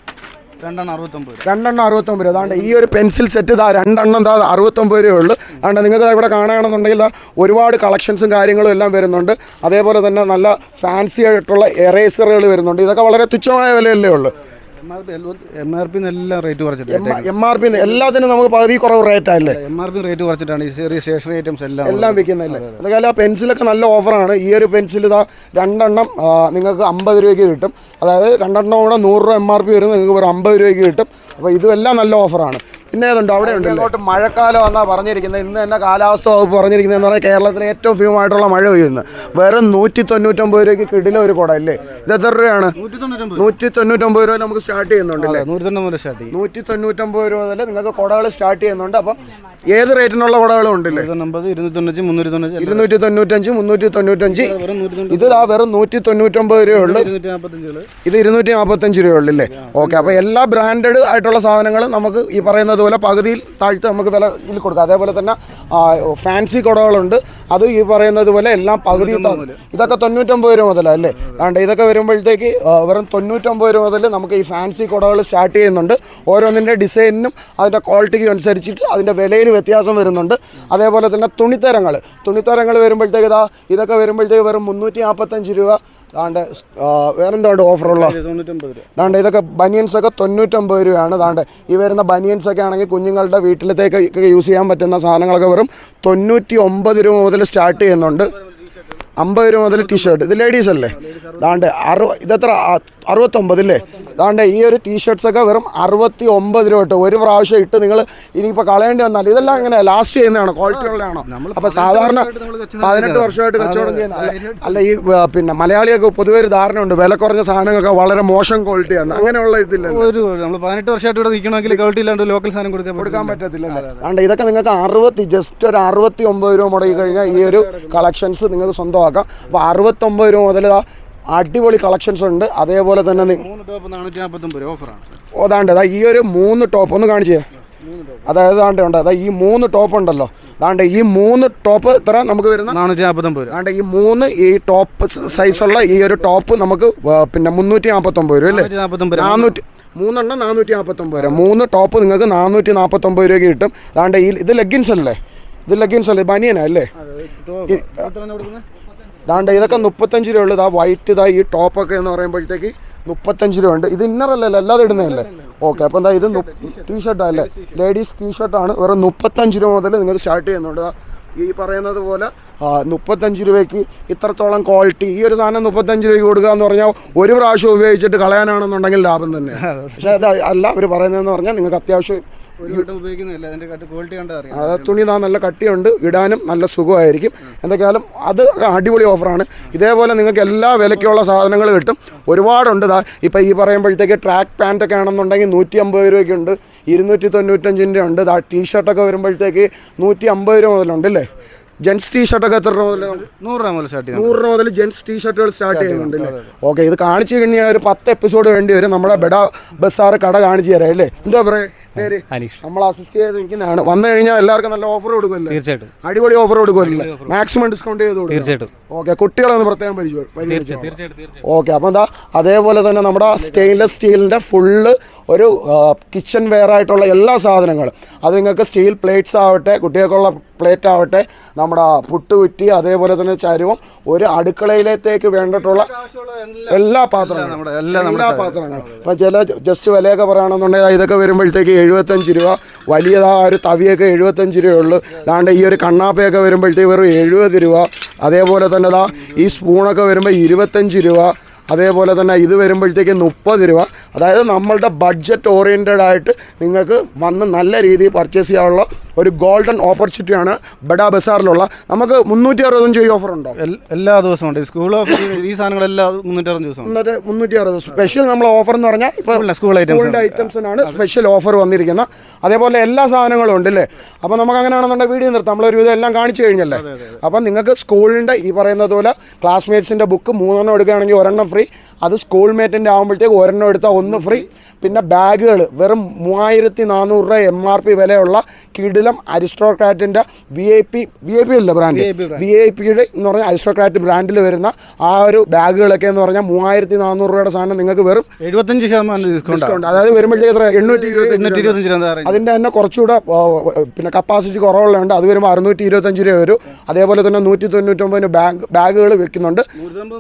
രണ്ടെണ്ണം അറുപത്തൊമ്പത് രൂപ. അതാണ്ട് ഈ ഒരു പെൻസിൽ സെറ്റ് ഇതാ രണ്ടെണ്ണം ദാ അറുപത്തൊമ്പത് രൂപയേ ഉള്ളൂ. അതുകൊണ്ട് നിങ്ങൾക്ക് ഇവിടെ കാണുകയാണെന്നുണ്ടെങ്കിൽ ഒരുപാട് കളക്ഷൻസും കാര്യങ്ങളും എല്ലാം വരുന്നുണ്ട്. അതേപോലെ തന്നെ നല്ല ഫാൻസി ആയിട്ടുള്ള എറേസറുകൾ വരുന്നുണ്ട്. ഇതൊക്കെ വളരെ തുച്ഛമായ വിലയല്ലേ ഉള്ളൂ. എം ആർ പി എല്ലാം റേറ്റ് കുറച്ചിട്ട് എം ആർ പി എല്ലാത്തിനും നമുക്ക് പകുതി കുറവ് റേറ്റല്ലേ എം ആർ പി റേറ്റ് കുറച്ചിട്ടാണ് ഈ ചെറിയ സ്റ്റേഷനറി ഐറ്റംസ് എല്ലാം എല്ലാം വിൽക്കുന്നില്ലേ അതുപോലെ ആ പെൻസിലൊക്കെ നല്ല ഓഫറാണ് ഈ ഒരു പെൻസിൽ ഇതാ രണ്ടെണ്ണം നിങ്ങൾക്ക് അമ്പത് രൂപയ്ക്ക് കിട്ടും. അതായത് രണ്ടെണ്ണം കൂടെ നൂറ് രൂപ എം ആർ പി വരുന്നത് നിങ്ങൾക്ക് ഒരു അമ്പത് രൂപയ്ക്ക് കിട്ടും. അപ്പോൾ ഇതുമെല്ലാം നല്ല ഓഫറാണ് പിന്നെ ഏതുണ്ട്? അവിടെ ഉണ്ട് ഇങ്ങോട്ട് മഴക്കാലം എന്നാ പറഞ്ഞിരിക്കുന്നത് ഇന്ന് തന്നെ കാലാവസ്ഥ വകുപ്പ് പറഞ്ഞിരിക്കുന്നത് എന്ന് പറഞ്ഞാൽ കേരളത്തിലെ ഏറ്റവും ഭീമമായിട്ടുള്ള മഴ പെയ്യുന്നത് വെറും നൂറ്റി തൊണ്ണൂറ്റൊമ്പത് രൂപയ്ക്ക് കിടില ഒരു കുട അല്ലേ? ഇത് എത്ര രൂപയാണ്? നൂറ്റി തൊണ്ണൂറ്റൊമ്പത് രൂപ നമുക്ക് സ്റ്റാർട്ട് ചെയ്യുന്നുണ്ടല്ലേ നൂറ്റി തൊണ്ണൂറ് സ്റ്റാർട്ട് നൂറ്റി തൊണ്ണൂറ്റൊമ്പത് രൂപ മുതൽ നിങ്ങൾക്ക് കുടകൾ സ്റ്റാർട്ട് ചെയ്യുന്നുണ്ട്. അപ്പം ഏത് റേറ്റിനുള്ള കുടകളും ഉണ്ടല്ലേ? ഇരുന്നൂറ്റി തൊണ്ണൂറ്റഞ്ച് മുന്നൂറ്റി തൊണ്ണൂറ്റഞ്ച് ഇത് ആ വെറും നൂറ്റി തൊണ്ണൂറ്റൊമ്പത് രൂപയുള്ളൂ ഇത് ഇരുന്നൂറ്റി നാൽപ്പത്തഞ്ച് രൂപയുള്ളൂ അല്ലേ ഓക്കെ അപ്പോൾ എല്ലാ ബ്രാൻഡഡ് ആയിട്ടുള്ള സാധനങ്ങളും നമുക്ക് ഈ പറയുന്നത് പോലെ പകുതിയിൽ താഴ്ത്ത് നമുക്ക് വില കൊടുക്കാം. അതേപോലെ തന്നെ ഫാൻസി കുടകളുണ്ട്. അത് ഈ പറയുന്നത് പോലെ എല്ലാം പകുതി ഇതൊക്കെ തൊണ്ണൂറ്റൊമ്പത് രൂപ മുതലാണ് അല്ലേ? അതുകൊണ്ട് ഇതൊക്കെ വരുമ്പോഴത്തേക്ക് വെറും തൊണ്ണൂറ്റൊമ്പത് രൂപ മുതൽ നമുക്ക് ഈ ഫാൻസി കുടകൾ സ്റ്റാർട്ട് ചെയ്യുന്നുണ്ട്. ഓരോന്നിന്റെ ഡിസൈനിനും അതിന്റെ ക്വാളിറ്റിക്കും അനുസരിച്ചിട്ട് അതിന്റെ വിലയിൽ വ്യത്യാസം വരുന്നുണ്ട്. അതേപോലെ തന്നെ തുണിത്തരങ്ങൾ. തുണിത്തരങ്ങൾ വരുമ്പോഴത്തേക്ക് ഇതാ ഇതൊക്കെ വരുമ്പോഴത്തേക്ക് വെറും മുന്നൂറ്റി നാൽപ്പത്തഞ്ച് രൂപ അതാണ്ട് വേറെന്താണ്ട് ഓഫറുള്ള ദാണ്ട് ഇതൊക്കെ ബനിയൻസ് ഒക്കെ തൊണ്ണൂറ്റൊമ്പത് രൂപയാണ്. ദാണ്ട് ഈ വരുന്ന ബനിയൻസ് ഒക്കെ ആണെങ്കിൽ കുഞ്ഞുങ്ങളുടെ വീട്ടിലത്തേക്ക് യൂസ് ചെയ്യാൻ പറ്റുന്ന സാധനങ്ങളൊക്കെ വെറും തൊണ്ണൂറ്റി ഒമ്പത് രൂപ മുതൽ സ്റ്റാർട്ട് ചെയ്യുന്നുണ്ട്. അമ്പത് രൂപ മുതൽ ടീഷർട്ട് ഇത് ലേഡീസ് അല്ലേ? ദാണ്ട് അറുപത് ഇതെത്ര അറുപത്തൊമ്പത് അല്ലേ അതാണ്ട് ഈ ഒരു ടീഷർട്ട്സ് ഒക്കെ വെറും അറുപത്തി ഒമ്പത് രൂപ ഇട്ട്. ഒരു പ്രാവശ്യം ഇട്ട് നിങ്ങൾ ഇനിയിപ്പോൾ കളയേണ്ടി വന്നാൽ ഇതെല്ലാം ഇങ്ങനെ ലാസ്റ്റ് ചെയ്യുന്നതാണോ? ക്വാളിറ്റി ഉള്ളതാണോ? അപ്പോൾ സാധാരണ പതിനെട്ട് വർഷമായിട്ട് കച്ചവടം ചെയ്യുന്ന അല്ല- ഈ പിന്നെ മലയാളികൾക്ക് പൊതുവെ ഒരു ധാരണയുണ്ട്. വില കുറഞ്ഞ സാധനങ്ങളൊക്കെ വളരെ മോശം ക്വാളിറ്റി ക്വാളിറ്റിയാണ് അങ്ങനെയുള്ള ഇതില്ല ഒരു നമ്മൾ പതിനെട്ട് വർഷമായിട്ട് ഇവിടെ നിൽക്കണമെങ്കിൽ ക്വാളിറ്റി ഇല്ലാണ്ട് ലോക്കൽ സാധനം കൊടുക്കാൻ കൊടുക്കാൻ പറ്റത്തില്ല അതുകൊണ്ട് ഇതൊക്കെ നിങ്ങൾക്ക് അറുപത്തി ജസ്റ്റ് ഒരു അറുപത്തി ഒമ്പത് രൂപ മുടക്കി കഴിഞ്ഞാൽ ഈ ഒരു കളക്ഷൻസ് നിങ്ങൾക്ക് സ്വന്തമാക്കാം. അപ്പോൾ അറുപത്തൊമ്പത് രൂപ മുതൽ അടിപൊളി കളക്ഷൻസ് ഉണ്ട്. അതേപോലെ തന്നെ അതാണ്ട് ഇതാ ഈ ഒരു മൂന്ന് ടോപ്പ് ഒന്ന് കാണിച്ചേ. അതായത് ദാണ്ട് ഉണ്ട് അതാ ഈ മൂന്ന് ടോപ്പ് ഉണ്ടല്ലോ. ദാണ്ട് ഈ മൂന്ന് ടോപ്പ് ഇത്ര നമുക്ക് വരുന്ന നാനൂറ്റി നാൽപ്പത്തൊമ്പത് രൂപ. ദാണ്ട് ഈ മൂന്ന് ഈ ടോപ്പ് സൈസുള്ള ഈ ഒരു ടോപ്പ് നമുക്ക് പിന്നെ മുന്നൂറ്റി നാൽപ്പത്തൊമ്പത് രൂപ അല്ലേ? നാനൂറ്റി മൂന്നെണ്ണം നാനൂറ്റി നാൽപ്പത്തൊമ്പത് രൂപ. മൂന്ന് ടോപ്പ് നിങ്ങൾക്ക് നാനൂറ്റി നാൽപ്പത്തൊമ്പത് രൂപയ്ക്ക് കിട്ടും. അതാണ്ട് ഈ ഇത് ലെഗിൻസ് അല്ലേ? ഇത് ലെഗിൻസ് അല്ലേ? ബനിയനാ ദാണ്ട് ഇതൊക്കെ മുപ്പത്തഞ്ച് രൂപ ഉള്ളൂ ആ വൈറ്റ് ഇതാ ഈ ടോപ്പൊക്കെ എന്ന് പറയുമ്പോഴത്തേക്ക് മുപ്പത്തഞ്ച് രൂപ ഉണ്ട് ഇത് ഇന്നറല്ലേ അല്ലാതെ ഇടുന്നതല്ലേ? ഓക്കെ അപ്പോൾ എന്താ ഇത് ടീഷർട്ട് അല്ലേ? ലേഡീസ് ടീഷർട്ടാണ് വെറും മുപ്പത്തഞ്ച് രൂപ മുതൽ നിങ്ങൾ സ്റ്റാർട്ട് ചെയ്യുന്നുണ്ട്. ഈ പറയുന്നത് പോലെ ആ, മുപ്പത്തഞ്ച് രൂപയ്ക്ക് ഇത്രത്തോളം ക്വാളിറ്റി ഈ ഒരു സാധനം മുപ്പത്തഞ്ച് രൂപയ്ക്ക് കൊടുക്കുക എന്ന് പറഞ്ഞാൽ ഒരു പ്രാവശ്യം ഉപയോഗിച്ചിട്ട് കളയാനാണെന്നുണ്ടെങ്കിൽ ലാഭം തന്നെ പക്ഷേ അത് അല്ല അവർ പറയുന്നതെന്ന് പറഞ്ഞാൽ നിങ്ങൾക്ക് അത്യാവശ്യം ആ, തുണി താ നല്ല കട്ടിയുണ്ട് ഇടാനും നല്ല സുഖമായിരിക്കും. എന്തൊക്കെയാലും അത് അടിപൊളി ഓഫറാണ്. ഇതേപോലെ നിങ്ങൾക്ക് എല്ലാ വിലയ്ക്കുള്ള സാധനങ്ങൾ കിട്ടും. ഒരുപാടുണ്ട് ഇപ്പോൾ ഈ പറയുമ്പോഴത്തേക്ക് ട്രാക്ക് പാന്റൊക്കെ ആണെന്നുണ്ടെങ്കിൽ നൂറ്റി അമ്പത് രൂപയ്ക്കുണ്ട് ഇരുന്നൂറ്റി തൊണ്ണൂറ്റഞ്ചിന്റെ ഉണ്ട് ടീഷർട്ടൊക്കെ വരുമ്പോഴത്തേക്ക് നൂറ്റി അമ്പത് രൂപ മുതലുണ്ട് അല്ലേ? ജെൻസ് ടീ ഷർട്ടൊക്കെ എത്ര രൂപ മുതൽ നൂറ് രൂപ മുതൽ സ്റ്റാർട്ട് ചെയ്യാം നൂറ് രൂപ മുതൽ ജെൻസ് ടീ ഷർട്ടുകൾ സ്റ്റാർട്ട് ചെയ്യുന്നുണ്ട് അല്ലേ? ഓക്കെ ഇത് കാണിച്ചു കഴിഞ്ഞാൽ ഒരു പത്ത് എപ്പിസോഡ് വേണ്ടി വരും. നമ്മുടെ ബെഡ ബസാറ് കട കാണിച്ചു തരാം അല്ലേ? എന്താ പറയുക പേര് അനീഷ്. നമ്മൾ അസിസ്റ്റ് ചെയ്ത് നിൽക്കുന്നതാണ് വന്നു കഴിഞ്ഞാൽ എല്ലാവർക്കും നല്ല ഓഫർ കൊടുക്കുമല്ലോ? തീർച്ചയായിട്ടും. അടിപൊളി ഓഫർ കൊടുക്കുമല്ലോ? മാക്സിമം ഡിസ്കൗണ്ട് ചെയ്ത് കൊടുക്കും തീർച്ചയായിട്ടും. ഓക്കെ കുട്ടികളൊന്ന് പ്രത്യേകം പരിചയം ഓക്കെ അപ്പം എന്താ? അതേപോലെ തന്നെ നമ്മുടെ സ്റ്റെയിൻലെസ് സ്റ്റീലിന്റെ ഫുള്ള് ഒരു കിച്ചൺ വെയർ ആയിട്ടുള്ള എല്ലാ സാധനങ്ങളും. അത് നിങ്ങൾക്ക് സ്റ്റീൽ പ്ലേറ്റ്സ് ആവട്ടെ കുട്ടികൾക്കുള്ള പ്ലേറ്റ് ആവട്ടെ നമ്മുടെ പുട്ടുകുറ്റി അതേപോലെ തന്നെ ചരുവം ഒരു അടുക്കളയിലേക്ക് വേണ്ടിട്ടുള്ള എല്ലാ പാത്രങ്ങളും. നമ്മുടെ എല്ലാ എല്ലാ പാത്രങ്ങളും. ഇപ്പം ചില ജസ്റ്റ് വിലയൊക്കെ പറയുകയാണെന്നുണ്ടെങ്കിൽ ഇതൊക്കെ വരുമ്പോഴത്തേക്ക് എഴുപത്തഞ്ച് രൂപ. വലിയതാ ഒരു തവിയൊക്കെ എഴുപത്തഞ്ച് രൂപയുള്ളൂ അതാണ്ട് ഈ ഒരു കണ്ണാപ്പയൊക്കെ വരുമ്പോഴത്തേക്ക് വെറും എഴുപത് രൂപ. അതേപോലെ തന്നെ ദാ ഈ സ്പൂണൊക്കെ വരുമ്പോൾ ഇരുപത്തഞ്ച് രൂപ. അതേപോലെ തന്നെ ഇത് വരുമ്പോഴത്തേക്ക് മുപ്പത് രൂപ. അതായത് നമ്മളുടെ ബഡ്ജറ്റ് ഓറിയന്റഡ് ആയിട്ട് നിങ്ങൾക്ക് വന്ന് നല്ല രീതിയിൽ പർച്ചേസ് ചെയ്യാനുള്ള ഒരു ഗോൾഡൻ ഓപ്പർച്യൂണിറ്റിയാണ് ബഡാ ബസാറിലുള്ള. നമുക്ക് മുന്നൂറ്റി അറുപത്തഞ്ച് ഓഫർ ഉണ്ടോ? എല്ലാ ദിവസവും ഉണ്ട്. സ്കൂൾ ഓഫ് ഈ സാധനങ്ങളെല്ലാം മുന്നൂറ്ററുപത് ദിവസം ഇന്നത്തെ മുന്നൂറ്റി അറുപത് സ്പെഷ്യൽ നമ്മൾ ഓഫർ എന്ന് പറഞ്ഞാൽ ഇപ്പോൾ സ്കൂൾ ഐറ്റംസ് ഐറ്റംസിനാണ് സ്പെഷ്യൽ ഓഫർ വന്നിരിക്കുന്നത്. അതേപോലെ എല്ലാ സാധനങ്ങളും ഉണ്ട് അല്ലേ? അപ്പോൾ നമുക്ക് അങ്ങനെയാണെന്നുണ്ടെങ്കിൽ വീഡിയോ നിർത്താം. നമ്മളൊരു വിധം എല്ലാം കാണിച്ചു കഴിഞ്ഞല്ലേ? അപ്പം നിങ്ങൾക്ക് സ്കൂളിന്റെ ഈ പറയുന്നത് പോലെ ക്ലാസ്മേറ്റ്സിന്റെ ബുക്ക് മൂന്നെണ്ണം എടുക്കുകയാണെങ്കിൽ ഒരെണ്ണം ഫ്രീ അത് സ്കൂൾ മേറ്റിന്റെ ആകുമ്പോഴത്തേക്ക് ഒരെണ്ണം എടുത്താൽ ഒന്ന് ഫ്രീ പിന്നെ ബാഗുകൾ വെറും മൂവായിരത്തി നാനൂറ് രൂപ എം ആർ പി വിലയുള്ള കിടിലം അരിസ്റ്റോക്രാറ്റിന്റെ V I P V I P അല്ല ബ്രാൻഡ് വി ഐ പിയുടെ എന്ന് പറഞ്ഞാൽ അരിസ്റ്റോക്രാറ്റ് ബ്രാൻഡിൽ വരുന്ന ആ ഒരു ബാഗുകളൊക്കെ എന്ന് പറഞ്ഞാൽ മൂവായിരത്തി നാനൂറ് രൂപയുടെ സാധനം നിങ്ങൾക്ക് വെറും എഴുപത്തഞ്ച് ശതമാനം ഡിസ്കൗണ്ട് അതായത് വരുമ്പോഴത്തേക്ക് എത്ര? എണ്ണൂറ്റി ഇരുപത്തി അതിന്റെ തന്നെ കുറച്ചുകൂടെ പിന്നെ കപ്പാസിറ്റി കുറവുള്ളതുണ്ട് അത് വരുമ്പോൾ അറുന്നൂറ്റി ഇരുപത്തഞ്ച് രൂപ വരും. അതേപോലെ തന്നെ നൂറ്റി തൊണ്ണൂറ്റൊമ്പതിന് ബാഗ് ബാഗുകൾ വെക്കുന്നുണ്ട്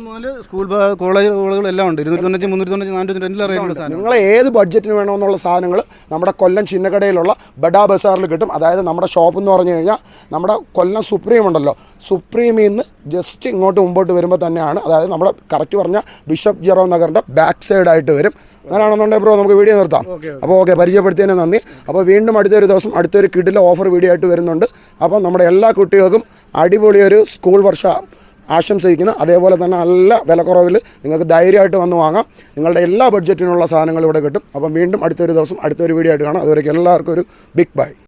മുതൽ സ്കൂൾ കോളേജ് എല്ലാം ഉണ്ട്. നിങ്ങൾ ഏത് ബഡ്ജറ്റിന് വേണമെന്നുള്ള സാധനങ്ങൾ നമ്മുടെ കൊല്ലം ചിന്നക്കടയിലുള്ള ബഡാ ബസാറിൽ കിട്ടും. അതായത് നമ്മുടെ ഷോപ്പ് എന്ന് പറഞ്ഞു കഴിഞ്ഞാൽ നമ്മുടെ കൊല്ലം സുപ്രീം ഉണ്ടല്ലോ. സുപ്രീമിൽ നിന്ന് ജസ്റ്റ് ഇങ്ങോട്ട് മുമ്പോട്ട് വരുമ്പോൾ തന്നെയാണ്. അതായത് നമ്മുടെ കറക്റ്റ് പറഞ്ഞാൽ ബിഷപ്പ് ജെറോ നഗറിന്റെ ബാക്ക് സൈഡായിട്ട് വരും. അങ്ങനെയാണെന്നുണ്ടെങ്കിൽ ബ്രോ നമുക്ക് വീഡിയോ നിർത്താം. അപ്പോൾ ഓക്കെ. പരിചയപ്പെടുത്തിയതിന് നന്ദി. അപ്പോൾ വീണ്ടും അടുത്തൊരു ദിവസം അടുത്തൊരു കിഡിലെ ഓഫർ വീഡിയോ ആയിട്ട് വരുന്നുണ്ട്. അപ്പോൾ നമ്മുടെ എല്ലാ കുട്ടികൾക്കും അടിപൊളിയൊരു സ്കൂൾ വർഷ ആശംസിക്കുന്നു. അതേപോലെ തന്നെ നല്ല വിലക്കുറവിൽ നിങ്ങൾക്ക് ധൈര്യമായിട്ട് വന്ന് വാങ്ങാം. നിങ്ങളുടെ എല്ലാ ബഡ്ജറ്റിനുള്ള സാധനങ്ങളും ഇവിടെ കിട്ടും. അപ്പം വീണ്ടും അടുത്തൊരു ദിവസം അടുത്തൊരു വീഡിയോ ആയിട്ട് കാണാം. അതുവരേക്കും എല്ലാവർക്കും ഒരു ബിഗ് ബൈ